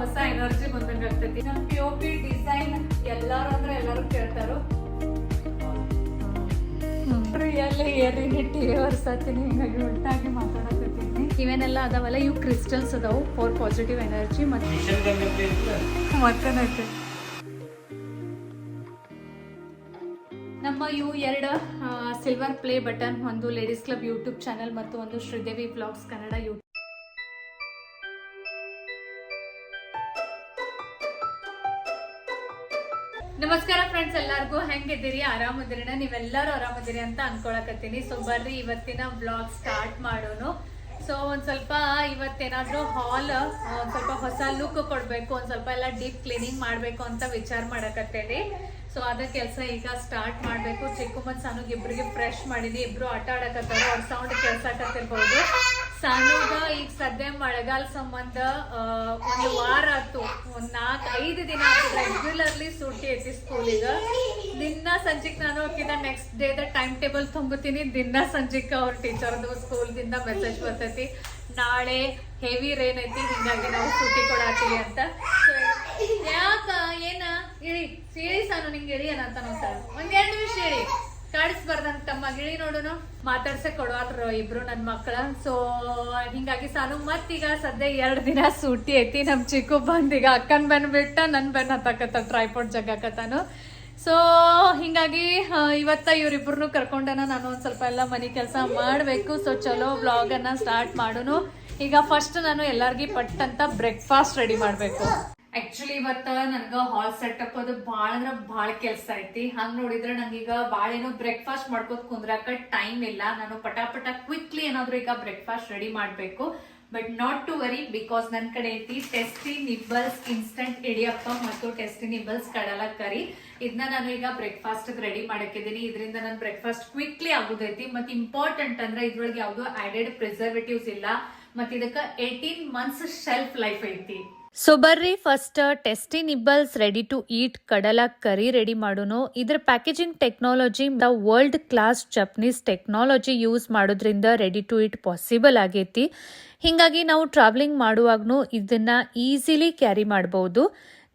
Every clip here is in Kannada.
ಹೊಸ ಎನರ್ಜಿ ಬಂದಂಗ ಆಗ್ತೈತಿ ನಮ್ ಪಿ ಒ ಪಿ ಡಿಸೈನ್ ಎಲ್ಲಾರು ಅಂದ್ರೆ ಎಲ್ಲಾರು ಕೇಳ್ತಾರು? ರಿಯಲ್ ಏರಿನಿಟಿ ವರ್ಸತ್ತೀನಿ ಹಿಂಗಾಗಿ ಒಟ್ಟಾಗಿ ಮಾತಾಡಕತ್ತೀನಿ ಇವೇನೆಲ್ಲ ಅದಾವಲ್ಲ ಇವು ಕ್ರಿಸ್ಟಲ್ಸ್ ಅದಾವು ಫಾರ್ ಪಾಸಿಟಿವ್ ಎನರ್ಜಿ ಮತ್ತೆ ಮತ್ತೇನೈತೆ? ನಮ್ಮ ಇವು ಎರಡು ಸಿಲ್ವರ್ ಪ್ಲೇ ಬಟನ್ ಒಂದು ಲೇಡೀಸ್ ಕ್ಲಬ್ ಯೂಟ್ಯೂಬ್ ಚಾನಲ್ ಮತ್ತು ಒಂದು ಶ್ರೀದೇವಿ ಬ್ಲಾಗ್ಸ್ ಕನ್ನಡ ಯೂಟ್ಯೂಬ್ ನಮಸ್ಕಾರ ಫ್ರೆಂಡ್ಸ್ ಎಲ್ಲರಿಗೂ ಹೆಂಗಿದ್ದೀರಿ? ಆರಾಮದಿರಿನ? ನೀವೆಲ್ಲರೂ ಆರಾಮದಿರಿ ಅಂತ ಅನ್ಕೊಳಕತ್ತೀನಿ. ಸೊ ಬರ್ರಿ, ಇವತ್ತಿನ ಬ್ಲಾಗ್ ಸ್ಟಾರ್ಟ್ ಮಾಡೋನು. ಸೊ ಒಂದ್ ಸ್ವಲ್ಪ ಇವತ್ತೇನಾದರೂ ಹಾಲ್ ಒಂದ್ ಸ್ವಲ್ಪ ಹೊಸ ಲುಕ್ ಕೊಡ್ಬೇಕು, ಒಂದ್ ಸ್ವಲ್ಪ ಎಲ್ಲ ಡೀಪ್ ಕ್ಲೀನಿಂಗ್ ಮಾಡ್ಬೇಕು ಅಂತ ವಿಚಾರ ಮಾಡಕತ್ತೇನಿ. ಸೊ ಅದ ಕೆಲಸ ಈಗ ಸ್ಟಾರ್ಟ್ ಮಾಡಬೇಕು. ಚಿಕ್ಕ ಮತ್ ಸಾನುಗ್ ಇಬ್ರಿಗೆ ಫ್ರೆಶ್ ಮಾಡಿನಿ. ಇಬ್ರು ಆಟ ಆಡಕತ್ತಾರ, ಅವ್ರ ಸೌಂಡ್ ಕೇಳ್ಸಕತ್ತಿರ್ಬಹುದು ಸಾನುಗ ಈಗ ಸದ್ಯ ಮಳೆಗಾಲ ಸಂಬಂಧ ಒಂದು ವಾರ ಆಯ್ತು. ಒಂದ್ ನಾಲ್ಕು, ಐದು ದಿನ ಆತು ರೆಗ್ಯುಲರ್ಲಿ ಸೂಟಿ ಐತಿ ಸ್ಕೂಲಿಗ ದಿನ ಸಂಜಿಕ್ ನಾನು ಹೋಗಿದ್ದ next day the time table ತುಂಬುತ್ತೀನಿ ದಿನ ಸಂಜಿಕ್ ಅವ್ರ ಟೀಚರ್ದು ಸ್ಕೂಲ್ದಿಂದ ಮೆಸೇಜ್ ಬರ್ತೈತಿ. ನಾಳೆ ಹೆವಿ ರೇನ್ ಐತಿ, ಹಿಂಗಾಗಿ ನಾವು ಸೂಟಿ ಕೊಡಾತೀವಿ ಅಂತ. ಯಾಕ, ಏನ? ಇಳಿ ಹೇಳಿ ಸಾನು ನಿಂಗೆ ಇಳಿ ಏನಂತ ಒಂದ್ ಎರಡು ನಿಮಿಷ ಹೇಳಿ ಕಾಡಿಸ್ಬಾರ್ದಂತ ತಮ್ಮ ಗಿಳಿ ನೋಡುನು ಮಾತಾಡ್ಸಕ್ ಕೊಡವಾದ್ರು ಇಬ್ರು ನನ್ ಮಕ್ಕಳ. ಸೊ ಹಿಂಗಾಗಿ ಸಾನು ಮತ್ತೀಗ ಸದ್ಯ ಎರಡು ದಿನ ಸೂಟಿ ಐತಿ. ನಮ್ ಚಿಕ್ಕು ಬಂದೀಗ ಅಕ್ಕನ್ ಬೆನ್ ಬಿಟ್ಟ ನನ್ ಬೆನ್ ಹತ್ತಕತ್ತ ಟ್ರೈಪೋಟ್ ಜಗ್ಗಾಕತ್ತಾನು. ಸೊ ಹಿಂಗಾಗಿ ಇವತ್ತ ಇವ್ರಿಬ್ರು ಕರ್ಕೊಂಡನ. ನಾನು ಒಂದ್ ಸ್ವಲ್ಪ ಎಲ್ಲ ಮನೆ ಕೆಲಸ ಮಾಡ್ಬೇಕು. ಸೊ ಚಲೋ ವ್ಲಾಗ್ ಅನ್ನ ಸ್ಟಾರ್ಟ್ ಮಾಡೋನು. ಈಗ ಫಸ್ಟ್ ನಾನು ಎಲ್ಲಾರ್ಗಿ ಪಟ್ಟಂತ ಬ್ರೇಕ್ಫಾಸ್ಟ್ ರೆಡಿ ಮಾಡ್ಬೇಕು. ಆಕ್ಚುಲಿ ಇವತ್ತ ನನ್ಗ ಹಾಲ್ ಸೆಟಪ್ ಅದು ಭಾಳ ಅಂದ್ರ ಭಾಳ ಕೆಲ್ಸ ಐತಿ. ಹಂಗ್ ನೋಡಿದ್ರೆ ನಂಗೀಗ ಭಾಳ ಏನೋ ಬ್ರೇಕ್ಫಾಸ್ಟ್ ಮಾಡ್ಕೋತ ಕುಂದ್ರಾಕ ಟೈಮ್ ಇಲ್ಲ. ನಾನು ಪಟಾಪಟ ಕ್ವಿಕ್ಲಿ ಏನಾದ್ರು ಈಗ ಬ್ರೇಕ್ಫಾಸ್ಟ್ ರೆಡಿ ಮಾಡ್ಬೇಕು. But not to worry because ನನ್ನ ಕಡೆ ಐತಿ ಟೆಸ್ಟಿ ನಿಬ್ಬಲ್ಸ್ ಇನ್ಸ್ಟಂಟ್ ಇಡಿಯಪ್ಪ ಮತ್ತು ಟೆಸ್ಟಿ ನಿಬ್ಬಲ್ಸ್ ಕಡಲ ಕರಿ ಇದನ್ನ ನಾನು ಈಗ ಬ್ರೇಕ್ಫಾಸ್ಟ್ ರೆಡಿ ಮಾಡಕ್ಕಿದ್ದೀನಿ. ಇದರಿಂದ ನನ್ನ ಬ್ರೇಕ್ಫಾಸ್ಟ್ ಕ್ವಿಕ್ಲಿ ಆಗುದೈತಿ. ಮತ್ತೆ ಇಂಪಾರ್ಟೆಂಟ್ ಅಂದ್ರೆ ಇದ್ರೊಳಗೆ ಯಾವ್ದು ಆಡೆಡ್ ಪ್ರಿಸರ್ವೇಟಿವ್ಸ್ ಇಲ್ಲ. ಮತ್ತೆ ಇದಕ್ಕೆ ಏಯ್ಟೀನ್ ಮಂತ್ಸ್ ಶೆಲ್ಫ್ ಲೈಫ್ ಐತಿ. ಸೊ ಬರ್ರಿ first tasty nibbles ready to eat kadala curry ready ಮಾಡೋನು. ಇದ್ರ packaging technology the world class Japanese technology use ಮಾಡೋದ್ರಿಂದ ರೆಡಿ ಟು ಈಟ್ ಪಾಸಿಬಲ್ ಆಗೈತಿ. ಹಿಂಗಾಗಿ ನಾವು ಟ್ರಾವೆಲಿಂಗ್ ಮಾಡುವಾಗ್ನು ಇದನ್ನ ಈಸಿಲಿ ಕ್ಯಾರಿ ಮಾಡಬಹುದು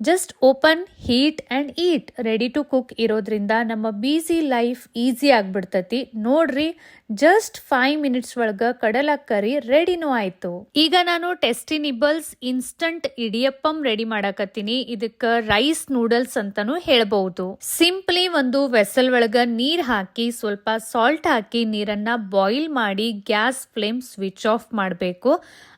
just open heat and eat ready to cook ಇರೋದ್ರಿಂದ ನಮ್ಮ ಬೀಸಿ ಲೈಫ್ ಈಸಿ ಆಗ್ಬಿಡ್ತತಿ. ನೋಡ್ರಿ ಜಸ್ಟ್ ಫೈವ್ ಮಿನಿಟ್ಸ್ ಒಳಗ ಕಡಲ ಕರಿ ರೆಡಿನೂ ಆಯಿತು. ಈಗ ನಾನು Tasty Nibbles instant idiyappam ready ಮಾಡಾಕತ್ತೀನಿ. ಇದಕ್ಕ ರೈಸ್ ನೂಡಲ್ಸ್ ಅಂತಾನು ಹೇಳಬಹುದು. ಸಿಂಪ್ಲಿ ಒಂದು ವೆಸಲ್ ಒಳಗ ನೀರ್ ಹಾಕಿ, ಸ್ವಲ್ಪ ಸಾಲ್ಟ್ ಹಾಕಿ ನೀರನ್ನ ಬಾಯ್ಲ್ ಮಾಡಿ ಗ್ಯಾಸ್ ಫ್ಲೇಮ್ ಸ್ವಿಚ್ ಆಫ್ ಮಾಡಬೇಕು.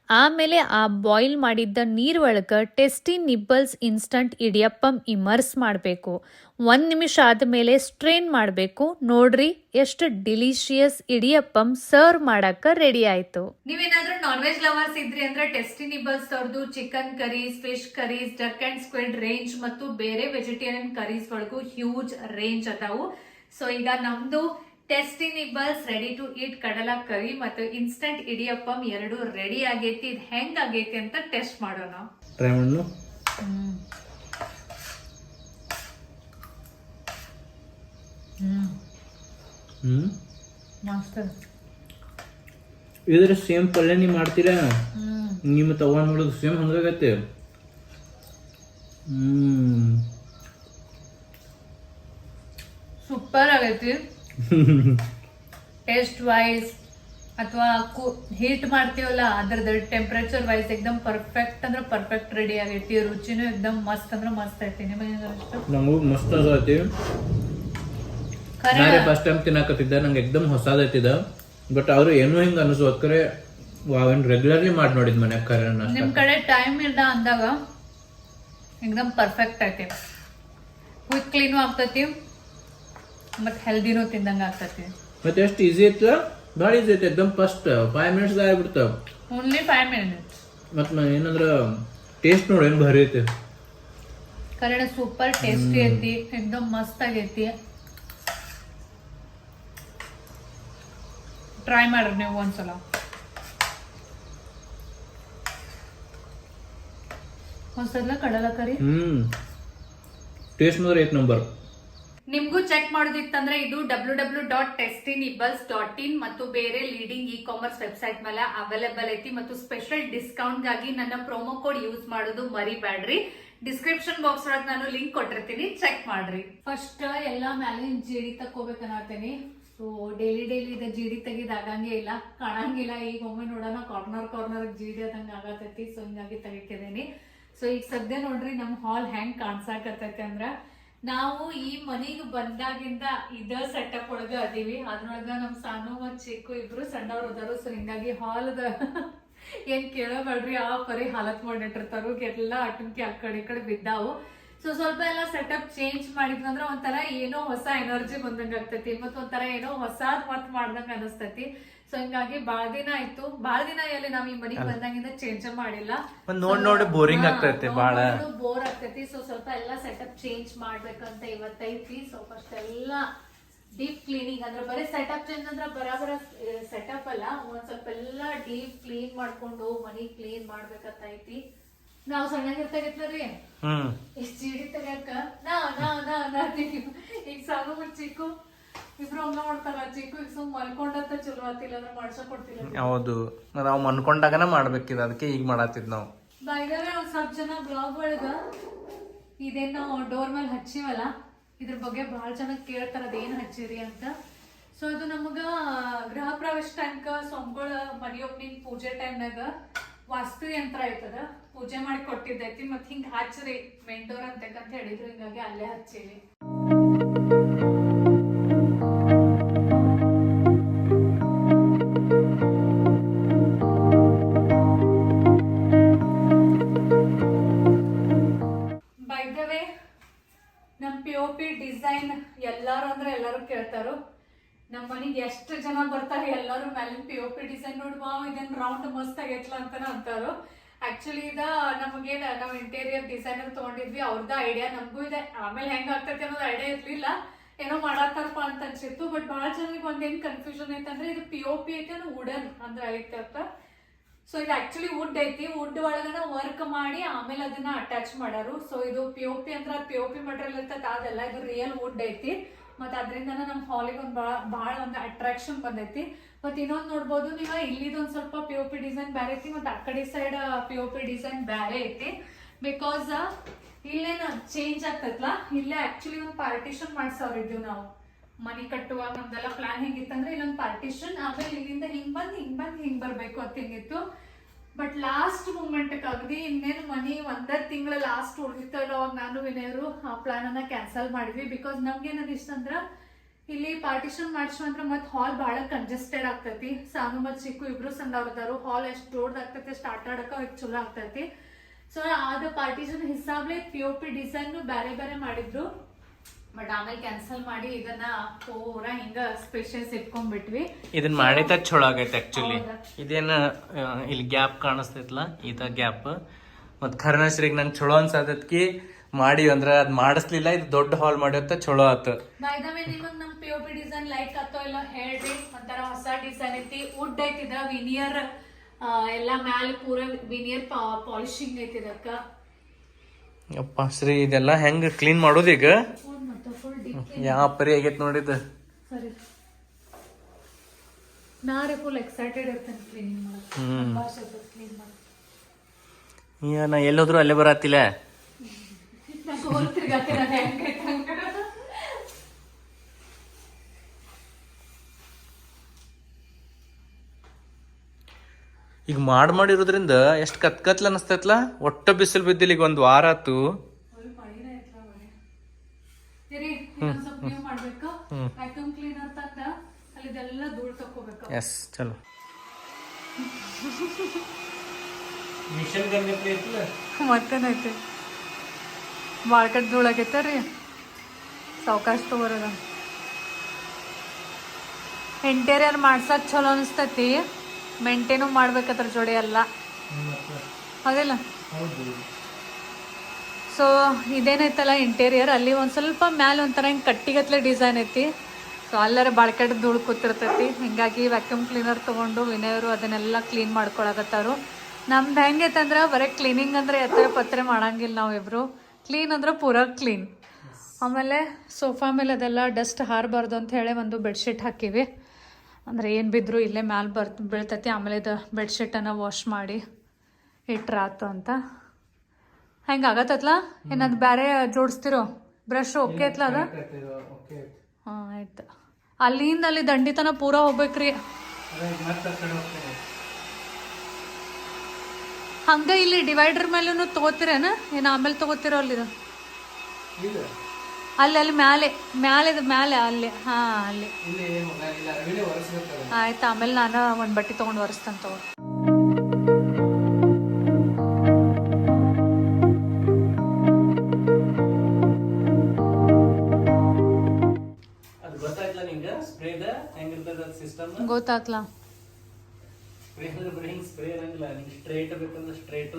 ಆಮೇಲೆ ಆ ಬಾಯ್ಲ್ ಮಾಡಿದ್ದ ನೀರು ಒಳಗೆ Tasty Nibbles instant idiyappam immerse ಮಾಡಬೇಕು. ಒಂದು ನಿಮಿಷ ಆದಮೇಲೆ ಸ್ಟ್ರೇನ್ ಮಾಡಬೇಕು. ನೋಡ್ರಿ ಎಷ್ಟು ಡಿಲಿಷಿಯಸ್ ಇಡಿಯಪ್ಪಂ ಸರ್ವ್ ಮಾಡಕ್ಕೆ ರೆಡಿ ಆಯಿತು. ನೀವೇನಾದ್ರೂ ನಾನ್ ವೆಜ್ ಲವರ್ಸ್ ಇದ್ರಿ ಅಂದ್ರೆ ಟೆಸ್ಟಿ ನಿಬಲ್ಸ್ ಅವ್ರದ್ದು chicken curries fish curries duck and squid range ಮತ್ತು ಬೇರೆ ವೆಜಿಟೇರಿಯನ್ ಕರೀಸ್ ಒಳಗೂ ಹ್ಯೂಜ್ ರೇಂಜ್ ಅದಾವು. ಸೊ ಈಗ ನಮ್ದು tasty nibbles ready to eat kadala curry ಮತ್ತು ಇನ್ಸ್ಟಂಟ್ ಇಡಿಯಪ್ಪಂ ಎರಡು ರೆಡಿ ಆಗೈತಿ. ಇದು ಹೆಂಗ್ ಆಗೈತಿ ಅಂತ ಟೆಸ್ಟ್ ಮಾಡೋಣ. ಟ್ರೈ ಮಾಡು ಇದ್ರ ಸೇಮ್ ಪಲ್ಯ ನೀವು ಮಾಡ್ತೀರಾ? ನಿಮ್ಮ ತಗೊಂಡ್ ನೋಡೋದು ಸೇಮ್ ಹಂಗಾಗತ್ತೆ. ಹ್ಮ್. ಸೂಪರ್ ಆಗೈತಿ. ಟೇಸ್ಟ್ ವೈಸ್ ಅಥವಾ ಹೀಟ್ ಮಾಡ್ತೀವಲ್ಲ ಅದ್ರದ್ದು ಟೆಂಪರೇಚರ್ ವೈಸ್ ಎಕ್ದಮ್ ಪರ್ಫೆಕ್ಟ್ ಅಂದ್ರೆ ಪರ್ಫೆಕ್ಟ್ ರೆಡಿ ಆಗೈತಿ. ರುಚಿನೂ ಎಕ್ದಮ್ ಮಸ್ತ್ ಅಂದ್ರೆ ಮಸ್ತ್ ಐತಿ. ನಿಮಗೆ ನಂಗೂ ಮಸ್ತ್ ಫಸ್ಟ್ ಟೈಮ್ ತಿನ್ನಕತ್ತಿದ್ದೆ. ನಂಗೆ ಎಕ್ದಮ್ ಹೊಸದೈತಿದ ಬಟ್ ಅವ್ರು ಏನೂ ಹಿಂಗ ಅನ್ಸೋ ಕರೆ ವಾವನ್ ರೆಗ್ಯುಲರ್ಲಿ ಮಾಡಿ ನೋಡಿದ್ ಮನೆ ಕರೆ ನಿಮ್ಮ ನಿಮ್ ಕಡೆ ಟೈಮ್ ಇಲ್ಲ ಅಂದಾಗ ಎಕ್ದಮ್ ಪರ್ಫೆಕ್ಟ್ ಐತಿ. ಕ್ವಿಕ್ಲಿನೂ ಆಗ್ತೈತಿ. ಮತ್ ಹೆಲ್ದಿನೂ ತಿಂದಂಗ ಆಗ್ತೈತಿ ಮತ್ತೆ ಎಷ್ಟು ಈಸಿ ಐತ ಭಾಳ ಈಸಿ ಐತೆ ಎಕ್ದಮ್ ಫಸ್ಟ್ ಫೈವ್ ಮಿನಿಟ್ಸ್ ಆಗ್ಬಿಡ್ತಾವ ಓನ್ಲಿ ಫೈವ್ ಮಿನಿಟ್ಸ್ ಮತ್ ನಾ ಏನಂದ್ರ ಟೇಸ್ಟ್ ನೋಡಿ ಏನು ಭಾರಿ ಐತೆ ಕನ್ನಡ ಸೂಪರ್ ಟೇಸ್ಟಿ ಐತಿ ಎಕ್ದಮ್ ಮಸ್ತ್ ಆಗೈತಿ ಟ್ರೈ ಮಾಡ್ರಿ ನೀವು ಒಂದ್ಸಲ ಒಂದ್ಸಲ ಕಡಲ ಕರಿ ಹ್ಮ್ ಟೇಸ್ಟ್ ಮಾತ್ರ ಏಟ್ ನಂಬರ್ ನಿಮ್ಗೂ ಚೆಕ್ ಮಾಡೋದಿತ್ತಂದ್ರೆ ಇದು W W dot tastynibbles dot in ಮತ್ತು ಬೇರೆ ಲೀಡಿಂಗ್ ಇ ಕಾಮರ್ಸ್ ವೆಬ್ಸೈಟ್ ಮೇಲೆ ಅವೈಲೇಬಲ್ ಐತಿ ಮತ್ತು ಸ್ಪೆಷಲ್ ಡಿಸ್ಕೌಂಟ್ಗಾಗಿ ನನ್ನ ಪ್ರೊಮೋ ಕೋಡ್ ಯೂಸ್ ಮಾಡೋದು ಮರಿಬೇಡ್ರಿ ಡಿಸ್ಕ್ರಿಪ್ಷನ್ ಬಾಕ್ಸ್ ಒಳಗೆ ನಾನು ಲಿಂಕ್ ಕೊಟ್ಟಿರ್ತೀನಿ ಚೆಕ್ ಮಾಡ್ರಿ. ಫಸ್ಟ್ ಎಲ್ಲ ಮ್ಯಾಲಿನ ಜೀಡಿ ತಕೋಬೇಕನ್ನತೀನಿ ಸೊ ಡೈಲಿ ಡೈಲಿ ಇದು ಜೀಡಿ ತೆಗಿದ್ ಆಗಂಗೆ ಇಲ್ಲ, ಕಾಣಂಗಿಲ್ಲ. ಈಗ ಒಮ್ಮೆ ನೋಡೋಣ ಕಾರ್ನರ್ ಕಾರ್ನರ್ ಜೀಡಿ ಅದಂಗ ಆಗತೈತಿ ಸೊ ಹಿಂಗಾಗಿ ತೆಗಿತಿದ್ದೀನಿ ಸೊ ಈಗ ಸದ್ಯ ನೋಡ್ರಿ ನಮ್ಮ ಹಾಲ್ ಹ್ಯಾಂಗ್ ಕಾಣ್ಸಾಕತ್ತೈತಿ ಅಂದ್ರ ನಾವು ಈ ಮನೆಗೆ ಬಂದಾಗಿಂದ ಇದ ಸೆಟಪ್ ಒಳಗ ಅದೀವಿ. ಅದ್ರೊಳಗ ನಮ್ ಸಾನು ಮತ್ ಚಿಕ್ಕು ಇಬ್ರು ಸಣ್ಣವ್ರು ಅದಾರು. ಸೊ ಹಿಂಗಾಗಿ ಹಾಲ್ದ ಏನ್ ಕೇಳಬೇಡ್ರಿ. ಆ ಪರಿ ಹಾಲತ್ ಮಾಡಿಟ್ಟಿರ್ತಾರು. ಎಲ್ಲ ಅಟಂಕಿ ಆ ಕಡೆ ಬಿದ್ದಾವು. ಸೊ ಸ್ವಲ್ಪ ಎಲ್ಲ ಸೆಟಪ್ ಚೇಂಜ್ ಮಾಡಿದ್ವಿ ಅಂದ್ರೆ ಒಂಥರ ಏನೋ ಹೊಸ ಎನರ್ಜಿ ಬಂದಂಗ ಆಗ್ತೈತಿ ಮತ್ ಒಂಥರ ಏನೋ ಹೊಸಾದ್ ಮತ್ ಮಾಡ್ದಂಗ ಅನಸ್ತೈತಿ. ಸೊ ಹಿಂಗಾಗಿ ಬಾಳ ದಿನ ಆಯ್ತು. ಬಾಳ ದಿನ ಎಲ್ಲಿ ನಾವ್ ಈ ಮನಿಗ್ ಬಂದಾಗಿಂದ ಚೇಂಜ್ ಮಾಡಿಲ್ಲ. ನೋಡ್ ನೋಡ್ boring ಆಗ್ತೈತಿ ಬಾಳ. ಬೋರ್ ಆಗ್ತೈತಿ. ಸೊ ಸ್ವಲ್ಪ ಎಲ್ಲ ಸೆಟಪ್ ಚೇಂಜ್ ಮಾಡ್ಬೇಕಂತ ಇವತ್ತೈತಿ. ಸೊ ಫಸ್ಟ್ ಎಲ್ಲ ಡೀಪ್ ಕ್ಲೀನಿಂಗ್ ಅಂದ್ರೆ ಬರೀ ಸೆಟಪ್ ಚೇಂಜ್ ಅಂದ್ರೆ ಬರಾಬರ ಸೆಟಪ್ ಅಲ್ಲ. ಒಂದ್ ಸ್ವಲ್ಪ ಎಲ್ಲ ಡೀಪ್ ಕ್ಲೀನ್ ಮಾಡ್ಕೊಂಡು ಮನಿ ಕ್ಲೀನ್ ಮಾಡ್ಬೇಕಂತ ಐತಿ. ನಾವ್ ರೀ ಹ್ಮ್. ಎಷ್ಟ್ ಚೀಡಿ ತೆಗ್ಯಾಕ ನಾ ನಾ ನಾ ಅಂತೀವಿ. ಈಗ ಸಾಗು ಬಿಟ್ಟು ಚಿಕ್ಕು ಇಬ್ರು ಹಂಗ ಮಾಡ್ತಾರ. ಚಿಕ್ಕು ಈಗ ಸುಮ್ ಮಲ್ಕೊಂಡತ್ತ ಚಲೋ ಆತಿಲ್ಲ ಅಂದ್ರೆ ಮಾಡ್ಸಕ್ ಕೊಡ್ತಿಲ್ಲ ಹೌದು. ನಾವು ಮನ್ಕೊಂಡಾಗನ ಮಾಡ್ಬೇಕಿದ. ಅದಕ್ಕೆ ಈಗ ಮಾಡತ್ತಿದ್ ನಾವು. ಬೈದವೆ ಒಂದ್ ಸ್ವಲ್ಪ ಜನ ಬ್ಲಾಗ್ ಒಳಗ. ಇದೇನ್ ನಾವು ಡೋರ್ ಮೇಲೆ ಹಚ್ಚಿವಲ್ಲ ಇದ್ರ ಬಗ್ಗೆ ಬಹಳ ಜನ ಕೇಳ್ತಾರ ಅದೇನ್ ಹಚ್ಚಿರಿ ಅಂತ. ಸೊ ಇದು ನಮಗ ಗೃಹ ಪ್ರವೇಶ ಟೈಮ್ಕ ಸೊಂಬಳ ಮನಿ ಓಪನಿಂಗ್ ಪೂಜೆ ಟೈಮ್ನಾಗ ವಾಸ್ತು ಯಂತ್ರ ಆಯ್ತದ ಪೂಜೆ ಮಾಡಿ ಕೊಟ್ಟಿದ್ದೈತಿ ಮತ್ ಹಿಂಗೆ ಹಚ್ಚ್ರಿ ಮೆಂಟೋರ್ ಅಂತಕ್ಕಂತ ಹೇಳಿದ್ರು, ಹಿಂಗಾಗಿ ಅಲ್ಲೇ ಹಚ್ಚಿವಿ ಮನಿಗೆ ಎಷ್ಟು ಜನ ಬರ್ತಾರೆ, ಎಲ್ಲರೂ ಮೇಲಿನ ಪಿ ಒ ಪಿ ಡಿಸೈನ್ ನೋಡಿ ವಾವ್, ಇದೇನ್ ರೌಂಡ್ ಮಸ್ತ್ ಆಗೈತ್ಲ ಅಂತಾನ ಅಂತಾರು. ಆಕ್ಚುಲಿ ಇದ ನಮಗೆ ನಾವು ಇಂಟೀರಿಯರ್ ಡಿಸೈನರ್ ತಗೊಂಡಿದ್ವಿ ಅವ್ರದ್ದು ಐಡಿಯಾ ನಮಗೂ ಇದೆ. ಆಮೇಲೆ ಹೆಂಗ್ ಆಗ್ತೈತೆ ಅನ್ನೋದು ಐಡಿಯಾ ಇರ್ಲಿಲ್ಲ. ಏನೋ ಮಾಡತ್ತಾರಪ್ಪ ಅಂತ ಅನ್ಸಿತ್ತು ಬಟ್ ಬಹಳ ಜನರಿಗೆ ಒಂದೇನ್ ಕನ್ಫ್ಯೂಷನ್ ಐತಂದ್ರೆ ಇದು ಪಿ ಒ ಪಿ ಐತೆ ವುಡನ್ ಅಂದ್ರೆ ಐತಪ್ಪ ಸೊ ಇದು ಆಕ್ಚುಲಿ ವುಡ್ ಐತಿ ವುಡ್ ಒಳಗನ ವರ್ಕ್ ಮಾಡಿ ಆಮೇಲೆ ಅದನ್ನ ಅಟ್ಯಾಚ್ ಮಾಡಾರು. ಸೊ ಇದು ಪಿ ಒ ಪಿ ಅಂದ್ರೆ ಪಿ ಒ ಪಿ ಮಟೀರಿಯಲ್ ಇರ್ತದೆ ಅದೆಲ್ಲ ಇದು ರಿಯಲ್ ವುಡ್ ಐತಿ. ಮತ್ತ ಅದರಿಂದ ನಮ್ಮ ಹಾಲಿಗೆ ಒಂದು ಭಾಳ ಭಾಳ ಒಂದು ಅಟ್ರಾಕ್ಷನ್ ಬಂದೈತಿ. ಮತ್ತೆ ಇನ್ನೊಂದು ನೋಡ್ಬೋದು, ನೀವು ಇಲ್ಲಿದೊಂದ್ ಸ್ವಲ್ಪ ಪಿ ಒ ಪಿ ಡಿಸೈನ್ ಬೇರೆ ಐತಿ, ಮತ್ತೆ ಆ ಕಡೆ side P O P design ಬೇರೆ ಐತಿ. ಬಿಕಾಸ್ ಇಲ್ಲೇನ ಚೇಂಜ್ ಆಗ್ತೈತಲ್ಲ ಇಲ್ಲೇ ಆಕ್ಚುಲಿ ಒಂದು ಪಾರ್ಟಿಷನ್ ಮಾಡಿಸೋರಿದ್ದೀವಿ ನಾವು. ಮನಿ ಕಟ್ಟುವಾಗ ನಮ್ದೆಲ್ಲ ಪ್ಲಾನ್ ಹೆಂಗಿತ್ತಂದ್ರೆ ಇಲ್ಲೊಂದು ಪಾರ್ಟಿಷನ್ ಆಮೇಲೆ ಇಲ್ಲಿಂದ ಹಿಂಗ್ ಬಂದು ಹಿಂಗ್ ಬಂದು ಹಿಂಗ್ ಬರ್ಬೇಕು ಅಂತ ಹಿಂಗಿತ್ತು. ಬಟ್ ಲಾಸ್ಟ್ ಮೂಮೆಂಟ್ ಅಗದಿ ಇನ್ನೇನು ಮನಿ ಒಂದ ತಿಂಗಳ ಲಾಸ್ಟ್ ಉಳಿತಲ್ಲ ಅವಾಗ ನಾನು ವಿನಯರು, ಆ ಪ್ಲಾನ್ ಅನ್ನ ಕ್ಯಾನ್ಸಲ್ ಮಾಡಿದ್ವಿ. ಬಿಕಾಸ್ ನಮ್ಗೆ ಇಷ್ಟ ಅಂದ್ರ, ಇಲ್ಲಿ ಪಾರ್ಟಿಷನ್ ಮಾಡಿಸು ಅಂದ್ರೆ ಮತ್ ಹಾಲ್ ಬಹಳ ಕಂಜೆಸ್ಟೆಡ್ ಆಗ್ತೈತಿ. ಸಾನು ಮತ್ ಚಿಕ್ಕು ಇಬ್ರು ಸಂದವ್ರದಾರು ಹಾಲ್ ಎಷ್ಟು ದೊಡ್ಡದಾಗ್ತೈತಿ ಸ್ಟಾರ್ಟ್ ಆಡಕ ಎಷ್ಟು ಚಲೋ ಆಗ್ತೈತಿ. ಸೊ ಆದ ಪಾರ್ಟಿಷನ್ ಹಿಸಾಬ್ಲೆ ಪಿ ಓ ಪಿ ಡಿಸೈನ್ ಬೇರೆ ಬೇರೆ ಮಾಡಿದ್ರು. ಬಟ್ ಆಮೇಲೆ ಕ್ಯಾನ್ಸಲ್ ಮಾಡಿ ಇದನ್ನ ಪೂರ ಹಿಂಗ ಸ್ಪೆಷಲ್ಸ್ ಇಟ್ಕೊಂಡ್ಬಿಟ್ವಿ. ಇದನ್ನ ಮಾಡಿದ ಚಲೋ ಆಗೈತೆ ಆಕ್ಚುಲಿ? ಇದೇನ ಇಲ್ಲಿ ಗ್ಯಾಪ್ ಕಾಣಿಸ್ತೈತಲ್ಲ ಇದ ಗ್ಯಾಪ್. ಮತ್ ಖರ್ನಶ್ರೀಗ್ ನಂಗೆ ಚಲೋ ಅನ್ಸತೈತಿ ಮಾಡಿ ಅಂದ್ರೆ ಅದ್ ಮಾಡಿಸ್ಲಿಲ್ಲ ಇದು ದೊಡ್ಡ ಹಾಲ್ ಮಾಡಿತ್ತ ಚಲೋ ಆತು. ಬೈ ದ ವೇ ನಿಮಗ್ ನಮ್ P O P design like ಆತೋ ಇಲ್ಲ ಹೇಳ್ರಿ. ಒಂಥರ ಹೊಸ ಡಿಸೈನ್ ಐತಿ ವುಡ್ ಐತಿದ ವಿನಿಯರ್ ಎಲ್ಲ ಮ್ಯಾಲ ಪೂರ ವಿನಿಯರ್ ಪಾಲಿಶಿಂಗ್ ಐತಿ ಇದಕ್ಕ. ಯಪ್ಪ ಶ್ರೀ ಇದೆಲ್ಲ ಹೆಂಗ್ ಕ್ಲೀನ್ ಮಾಡೋದು ಈಗ? ಫುಲ್ ಯಾವ ಪರಿ ಆಗೈತೆ ನೋಡಿದ್ದು ಸರಿ. ನಾರೇ ಫುಲ್ ಎಕ್ಸೈಟೆಡ್ ಇರ್ತೇನೆ ಕ್ಲೀನಿಂಗ್ ಮಾಡಕ್. ಹ್ಮ್. ಭಾಷೆ ಕ್ಲೀನ್ ಮಾಡಿ. ಈಗ ನಾ ಎಲ್ಲೋದ್ರು ಅಲ್ಲೇ ಬರತ್ತಿಲ್ಲ? ಈಗ ಮಾಡ್ ಮಾಡಿರೋದ್ರಿಂದ ಎಷ್ಟ್ ಕತ್ ಕತ್ಲ ಅನಸ್ತೈತ್ಲ? ಒಟ್ಟ ಬಿಸಿಲು ಬಿದ್ದಿಲ್ಲ ಈಗ ಒಂದ್ ವಾರ ಆತು ಫುಲ್ ಮಳಿನೇ ಐತ್ಲ ಮನೆ ಇರಿ ಇನ್ನೊಂದ್ ಸ್ವಲ್ಪ ನೀವು ಮಾಡ್ಬೇಕು? ಹ್ಮ್. ವ್ಯಾಕ್ಯೂಮ್ ಕ್ಲೀನರ್ ತಂದ ಅಲ್ಲಿದೆಲ್ಲ ಧೂಳ್ ತಕೋಬೇಕು ಎಸ್ ಚಲೋ. ಮಿಷನ್ ಗಂಗತ್ಲಿ ಐತ್ಲ ಮತ್ತೇನೈತಿ? ಮಾರ್ಕೆಟ್ ಧೂಳಾಗೈತೆ ರೀ. ಸಾವಕಾಶ ತಗೋರದ ಇಂಟೀರಿಯರ್ ಮಾಡ್ಸಕ್ ಚಲೋ ಅನಿಸ್ತೈತಿ. ಮೇಂಟೇನು ಮಾಡ್ಬೇಕದ್ರ ಜೋಡಿ ಎಲ್ಲ. ಹೌದಿಲ್ಲ ಸೊ ಇದೇನೈತಲ್ಲ ಇಂಟೀರಿಯರ್ ಅಲ್ಲಿ ಒಂದು ಸ್ವಲ್ಪ ಮ್ಯಾಲೆ ಒಂಥರ ಹಿಂಗೆ ಕಟ್ಟಿಗತ್ಲೆ ಡಿಸೈನ್ ಐತಿ. ಸೊ ಅಲ್ಲರ ಬಾಳ್ಕೆಟ್ ಧೂಳು ಕೂತಿರ್ತೈತಿ. ಹಿಂಗಾಗಿ ವ್ಯಾಕ್ಯೂಮ್ ಕ್ಲೀನರ್ ತೊಗೊಂಡು, ವಿನಯರು ಅದನ್ನೆಲ್ಲ ಕ್ಲೀನ್ ಮಾಡ್ಕೊಳಕತ್ತಾರು. ನಮ್ದು ಹೆಂಗೈತಂದ್ರೆ ಬರೀ ಕ್ಲೀನಿಂಗ್ ಅಂದರೆ ಎತ್ತರ ಪತ್ರೆ ಮಾಡಂಗಿಲ್ಲ ನಾವಿಬ್ರು ಕ್ಲೀನ್ ಅಂದ್ರೆ ಪೂರ ಕ್ಲೀನ್ ಆಮೇಲೆ ಸೋಫಾ ಮೇಲೆ ಅದೆಲ್ಲ ಡಸ್ಟ್ ಹಾರಬಾರ್ದು ಅಂತ ಹೇಳಿ ಒಂದು ಬೆಡ್ಶೀಟ್ ಹಾಕಿವಿ. ಅಂದರೆ ಏನು ಬಿದ್ದರೂ ಇಲ್ಲೇ ಮ್ಯಾಲೆ ಬರ್ ಬೀಳ್ತೈತಿ. ಆಮೇಲೆ ಇದು ಬೆಡ್ಶೀಟನ್ನು ವಾಶ್ ಮಾಡಿ ಇಟ್ರಾತು ಅಂತ. ಹೆಂಗೆ ಆಗತ್ತತ್ಲ? ಏನದು ಬೇರೆ ಜೋಡಿಸ್ತಿರೋ? ಬ್ರಷ್ ಓಕೆ ಐತ್ಲ ಅದ? ಹಾಂ ಆಯ್ತು. ಅಲ್ಲಿಂದ ಅಲ್ಲಿ ದಂಡಿತನ ಪೂರ ಹೋಗ್ಬೇಕ್ರಿ. ಹಂಗ ಇಲ್ಲಿ ಡಿವೈಡರ್ ಮೇಲೂ ತಗೋತಿರೇನ? ಏನು ಆಮೇಲೆ ತಗೋತಿರೋ ಅಲ್ಲಿ ಅಲ್ಲಿ ಅಲ್ಲಿ ಮ್ಯಾಲೆ ಮ್ಯಾಲೆ ಮ್ಯಾಲೆ ಅಲ್ಲಿ ಹಾ ಅಲ್ಲಿ. ಆಯ್ತು ಆಮೇಲೆ ನಾನು ಒಂದು ಬಟ್ಟೆ ತೊಗೊಂಡು ಒರೆಸ್ತೇನೆ ತಗೋ.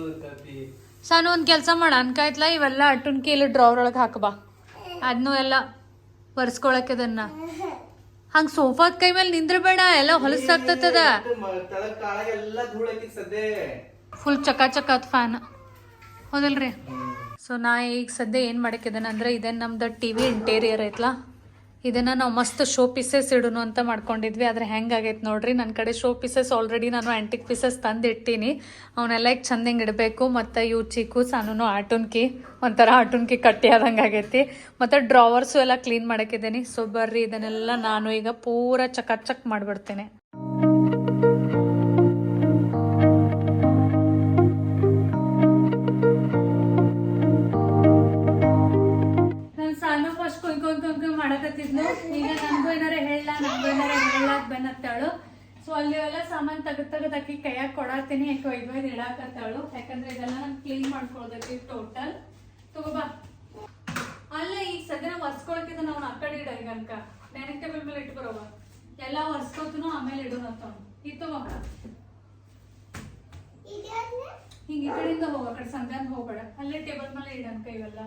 ಇರ್ತೈತಿ. ಸಾನು ಒಂದು ಕೆಲಸ ಮಾಡ ಅನ್ಕಾಯ್ತಲ್ಲ ಇವೆಲ್ಲ ಅಟ್ಟುನ್ ಇಲ್ಲಿ ಡ್ರಾವರ್ ಒಳಗೆ ಹಾಕಬಾ. ಅದನ್ನು ಎಲ್ಲ ಒರ್ಸ್ಕೊಳಕ್ ಇದನ್ನ. ಹಂಗೆ ಸೋಫಾದ ಕೈ ಮೇಲೆ ನಿಂದ್ರಬೇಡ ಎಲ್ಲ ಹೊಲಸಾಗ್ತದ ಫುಲ್ ಚಕ ಚಕಾತ್ ಫ್ಯಾನ್ ಹೌದಲ್ರಿ? ಸೊ ನಾ ಈಗ ಸದ್ಯ ಏನು ಮಾಡಕ್ಕಿದ್ದೇನೆ ಅಂದ್ರೆ ಇದೇ ನಮ್ದು ಟಿ ವಿ ಇಂಟೀರಿಯರ್ ಐತ್ಲ. ಇದನ್ನ ನಾವು ಮಸ್ತ್ ಶೋ ಪೀಸಸ್ ಇಡೋನು ಅಂತ ಮಾಡ್ಕೊಂಡಿದ್ವಿ. ಆದ್ರೆ ಹೆಂಗಾಗೈತೆ ನೋಡ್ರಿ ನನ್ನ ಕಡೆ ಶೋ ಪೀಸಸ್ ಆಲ್ರೆಡಿ ನಾನು ಆಂಟಿಕ್ ಪೀಸಸ್ ತಂದು ಇಟ್ಟೀನಿ ಅವನ್ನೆಲ್ಲ ಈಗ ಚಂದ ಹಿಂಗೆ ಇಡಬೇಕು, ಮತ್ತು ಇವು ಚೀಕು ಸಾನು ಆಟುನ್ಕಿ, ಒಂಥರ ಆಟುನ್ಕಿ ಕಟ್ಟಿ ಆದಂಗೆ ಆಗೈತಿ. ಮತ್ತು ಡ್ರಾವರ್ಸು ಎಲ್ಲ ಕ್ಲೀನ್ ಮಾಡಕ್ಕಿದ್ದೀನಿ ಸೊ ಬರ್ರಿ, ಇದನ್ನೆಲ್ಲ ನಾನು ಈಗ ಪೂರ ಚಕಚಕ್ ಮಾಡಿಬಿಡ್ತೇನೆ. ಮಾಡಕತ್ತಿದ್ನು ಈಗ ನನಗೂ ಏನಾರ ಹೇಳ ನನಗೂ ಏನಾರ ಹೇಳ ಬೆನ್ನತ್ತಾಳು ಸೊ ಅಲ್ಲಿ ಎಲ್ಲ ಸಾಮಾನು ತೆಗೆದು ತೆಗೆದು ಅಕ್ಕಿ ಕೈಯಾಗ ಕೊಡಾತೀನಿ ಯಾಕೆ ಒಯ್ದು ಒಯ್ದು ಇಡಾಕತ್ತಾಳು. ಯಾಕಂದ್ರೆ ಇದೆಲ್ಲ ನಾನು ಕ್ಲೀನ್ ಮಾಡ್ಕೊಳ್ದಕ್ಕೆ ಟೋಟಲ್ ತಗೋಬಾ ಅಲ್ಲ ಈಗ ಸದ್ಯ ಒರ್ಸ್ಕೊಳಕಿದ ನಾವು ಆ ಕಡೆ ಇಡ ಈಗ ಅನ್ಕ. ಡೈನಿಂಗ್ ಟೇಬಲ್ ಮೇಲೆ ಇಟ್ಕೊರವ. ಎಲ್ಲ ಒರ್ಸ್ಕೊತನು, ಆಮೇಲೆ ಇಡೋಣ ಅಂತ ಇತ್ತು ತಗೋ ಹಿಂಗ ಈ ಕಡೆಯಿಂದ ಹೋಗ, ಆ ಕಡೆ ಸಂಧ್ಯಾಂದ ಹೋಗ್ಬೇಡ. ಅಲ್ಲೇ ಟೇಬಲ್ ಮೇಲೆ ಇಡನ್ ಇವೆಲ್ಲ.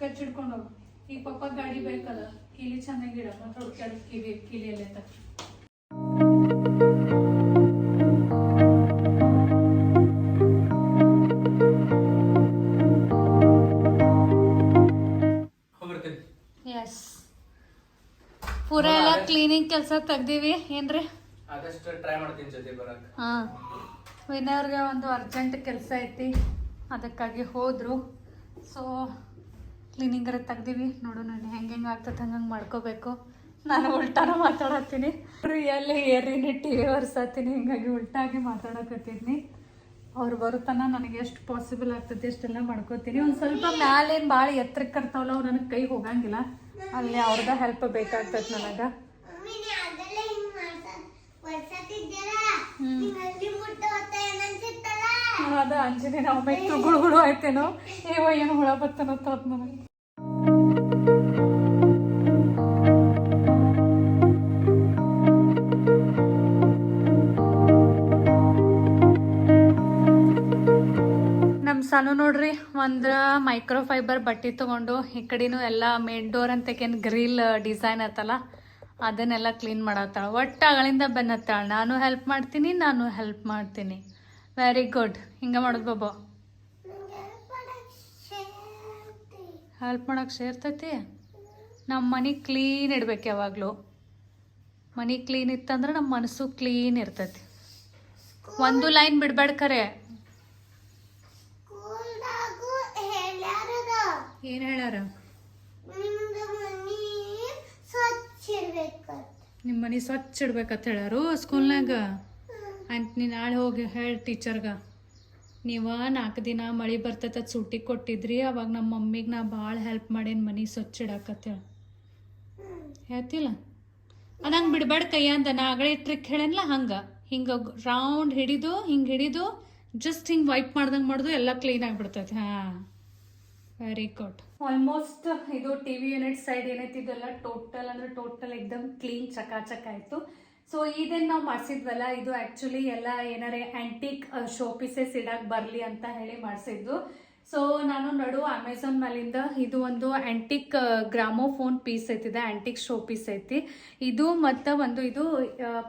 ಕಚ್ಚಿಡ್ಕೊಂಡು ಹೋಗು. ಈಗ ಪಪ್ಪ ಗಾಡಿ ಬೇಕಲ್ಲ ಕೀಲಿ ಚೆನ್ನಾಗಿ ಇಡ ಮತ್ತೆ ಹುಡ್ಕ್ಯಾಡ ಕಿವಿ ಕೀಲಿಯಲ್ಲಿ ಅಂತ. ಪೂರ ಎಲ್ಲ ಕ್ಲೀನಿಂಗ್ ಕೆಲಸ ತೆಗ್ದೀವಿ ಏನ್ರಿ? ಆದಷ್ಟು ಟ್ರೈ ಮಾಡ್ತೀನಿ ಜೊತೆ ಬರಕ್. ಹಾ. ವಿನರ್ಗೆ ಒಂದು ಅರ್ಜೆಂಟ್ ಕೆಲಸ ಐತಿ ಅದಕ್ಕಾಗಿ ಹೋದ್ರು. ಸೊ ಕ್ಲೀನಿಂಗರ ತೆಗ್ದೀವಿ. ನೋಡು ನಾನು ಹೆಂಗೆ ಹೆಂಗೆ ಆಗ್ತದೆ ಹಂಗಂಗೆ ಮಾಡ್ಕೋಬೇಕು. ನಾನು ಉಲ್ಟಾನ ಮಾತಾಡತ್ತೀನಿ. ರಿಯಲ್ಲಿ ಏರಿನಿ ಟಿ ವಿ ಒರ್ಸತ್ತೀನಿ ಹಿಂಗಾಗಿ ಉಲ್ಟಾಗಿ ಮಾತಾಡಕತ್ತಿದ್ನಿ. ಅವ್ರು ಬರುತ್ತಾನ ನನಗೆ ಎಷ್ಟು ಪಾಸಿಬಲ್ ಆಗ್ತದೆ ಅಷ್ಟೆಲ್ಲ ಮಾಡ್ಕೋತೀನಿ. ಒಂದು ಸ್ವಲ್ಪ ಮ್ಯಾಲೇನು ಭಾಳ ಎತ್ತರಕ್ಕೆ ಕರ್ತಾವಲ್ಲ ಅವ್ರು ನನಗೆ ಕೈ ಹೋಗಂಗಿಲ್ಲ. ಅಲ್ಲಿ ಅವ್ರದ ಹೆಲ್ಪ್ ಬೇಕಾಗ್ತದೆ ನನಗೆ. ಅದ ಅಂಜನೇ ನಾವು ಮೆಟ್ಟು ಗುಳುಗುಳು ಆಯ್ತೇನೋ? ಏವ ಏನು ಹುಳ ಬರ್ತಾನೋ ತೋತ್ ನನಗೆ. ನಮ್ಮ ಸಣ್ಣ ನೋಡ್ರಿ ಒಂದು ಮೈಕ್ರೋ ಫೈಬರ್ ಬಟ್ಟೆ ತಗೊಂಡು ಈ ಕಡೆನೂ ಎಲ್ಲ ಮೇನ್ ಡೋರ್ ಅಂತಕೇನು ಗ್ರಿಲ್ ಡಿಸೈನ್ ಆತಲ್ಲ, ಅದನ್ನೆಲ್ಲ ಕ್ಲೀನ್ ಮಾಡತ್ತಾಳ. ಒಟ್ಟು ಅಗಳಿಂದ ಬೆನ್ನತ್ತಾಳ. ನಾನು ಹೆಲ್ಪ್ ಮಾಡ್ತೀನಿ, ನಾನು ಹೆಲ್ಪ್ ಮಾಡ್ತೀನಿ. ವೆರಿ ಗುಡ್ ಹಿಂಗೆ ಮಾಡೋದು ಬಾಬಾ. ಹೆಲ್ಪ್ ಮಾಡೋಕೆ ಸೇರ್ತೈತಿ? ನಮ್ಮ ಮನೆ ಕ್ಲೀನ್ ಇಡ್ಬೇಕು ಯಾವಾಗಲೂ. ಮನೆ ಕ್ಲೀನ್ ಇತ್ತಂದ್ರೆ ನಮ್ಮ ಮನಸ್ಸು ಕ್ಲೀನ್ ಇರ್ತೈತಿ. ಒಂದು ಲೈನ್ ಬಿಡ್ಬೇಡ ಖರೆ ಏನು ಹೇಳ್ಯಾರ? ನಿಮ್ಮ ಮನೆ ಸ್ವಚ್ಛ ಇಡ್ಬೇಕಂತ ಹೇಳಾರು ಸ್ಕೂಲ್ನಾಗ ಅಂತ ನೀ ನಾಳೆ ಹೋಗಿ ಹೇಳಿ ಟೀಚರ್ಗೆ. ನೀವು ನಾಲ್ಕು ದಿನ ಮಳೆ ಬರ್ತೈತೆ ಸೂಟಿ ಕೊಟ್ಟಿದ್ರಿ, ಅವಾಗ ನಮ್ಮ ಮಮ್ಮಿಗೆ ನಾ ಭಾಳ ಹೆಲ್ಪ್ ಮಾಡೇನಿ ಮನೆ ಸ್ವಚ್ಛ ಇಡಾಕತ್ತೇಳಿ ಹೇಳ್ತಿಲ್ಲ? ಅದಂಗೆ ಹಂಗೆ ಕೈ ಅಂತ ನಾ ಟ್ರಿಕ್ ಹೇಳೇನಲ್ಲ ಹಂಗೆ. ಹಿಂಗೆ ರೌಂಡ್ ಹಿಡಿದು, ಹಿಂಗೆ ಹಿಡಿದು ಜಸ್ಟ್ ಹಿಂಗೆ ವೈಪ್ ಮಾಡ್ದಂಗೆ ಮಾಡೋದು ಎಲ್ಲ ಕ್ಲೀನ್ ಆಗಿಬಿಡ್ತೈತೆ. ಹಾಂ ವೆರಿ ಗುಡ್ ಆಲ್ಮೋಸ್ಟ್ ಇದು ಟಿ ವಿ ಯೂನಿಟ್ ಸೈಡ್ ಏನೈತಿ, ಇದೆಲ್ಲ ಟೋಟಲ್ ಅಂದ್ರೆ ಟೋಟಲ್ ಎಕ್ದಮ್ ಕ್ಲೀನ್ ಚಕಾಚಕ್ ಆಯ್ತು ಸೊ ಇದೇನ್ ನಾವು ಮಾಡಿಸಿದ್ವಲ್ಲ, ಇದು ಆಕ್ಚುಲಿ ಎಲ್ಲ ಏನಾರೇ ಆಂಟಿಕ್ ಶೋ ಪೀಸಸ್ ಇಡಕ್ ಬರ್ಲಿ ಅಂತ ಹೇಳಿ ಮಾಡಿಸಿದ್ದು. ಸೊ ನಾನು ನಡು ಅಮೆಝಾನ್ ಮೇಲಿಂದ ಇದು ಒಂದು ಆಂಟಿಕ್ ಗ್ರಾಮೋಫೋನ್ ಪೀಸ್ ಐತಿದೆ ಆಂಟಿಕ್ ಶೋ ಪೀಸ್ ಐತಿ. ಇದು ಮತ್ತು ಒಂದು ಇದು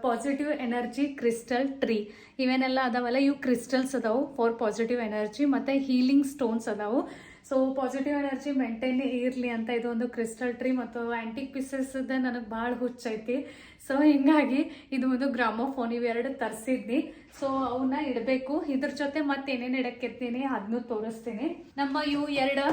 ಪಾಸಿಟಿವ್ ಎನರ್ಜಿ ಕ್ರಿಸ್ಟಲ್ ಟ್ರೀ ಇವೇನೆಲ್ಲ ಅದಾವಲ್ಲ, ಇವು ಕ್ರಿಸ್ಟಲ್ಸ್ ಅದಾವು ಫಾರ್ ಪಾಸಿಟಿವ್ ಎನರ್ಜಿ ಮತ್ತು ಹೀಲಿಂಗ್ ಸ್ಟೋನ್ಸ್ ಅದಾವು. ಸೊ ಪಾಸಿಟಿವ್ ಎನರ್ಜಿ ಮೇಂಟೈನ್ ಇರಲಿ ಅಂತ ಇದು ಒಂದು ಕ್ರಿಸ್ಟಲ್ ಟ್ರೀ ಮತ್ತು ಆ್ಯಂಟಿಕ್ ಪೀಸಸ್ ನನಗೆ ಭಾಳ ಹುಚ್ಚೈತಿ. ಸೊ ಹಿಂಗಾಗಿ ಇದು ಒಂದು ಗ್ರಾಮೋಫೋನ್ ಇವೆರಡು ತರಿಸಿದ್ನಿ. ಸೊ ಅವನ್ನ ಇಡಬೇಕು. ಇದ್ರ ಜೊತೆ ಮತ್ತೆ ಏನೇನು ಇಡಕ್ಕಿರ್ತೀನಿ ಅದನ್ನು ತೋರಿಸ್ತೀನಿ. ನಮ್ಮ ಇವು ಎರಡು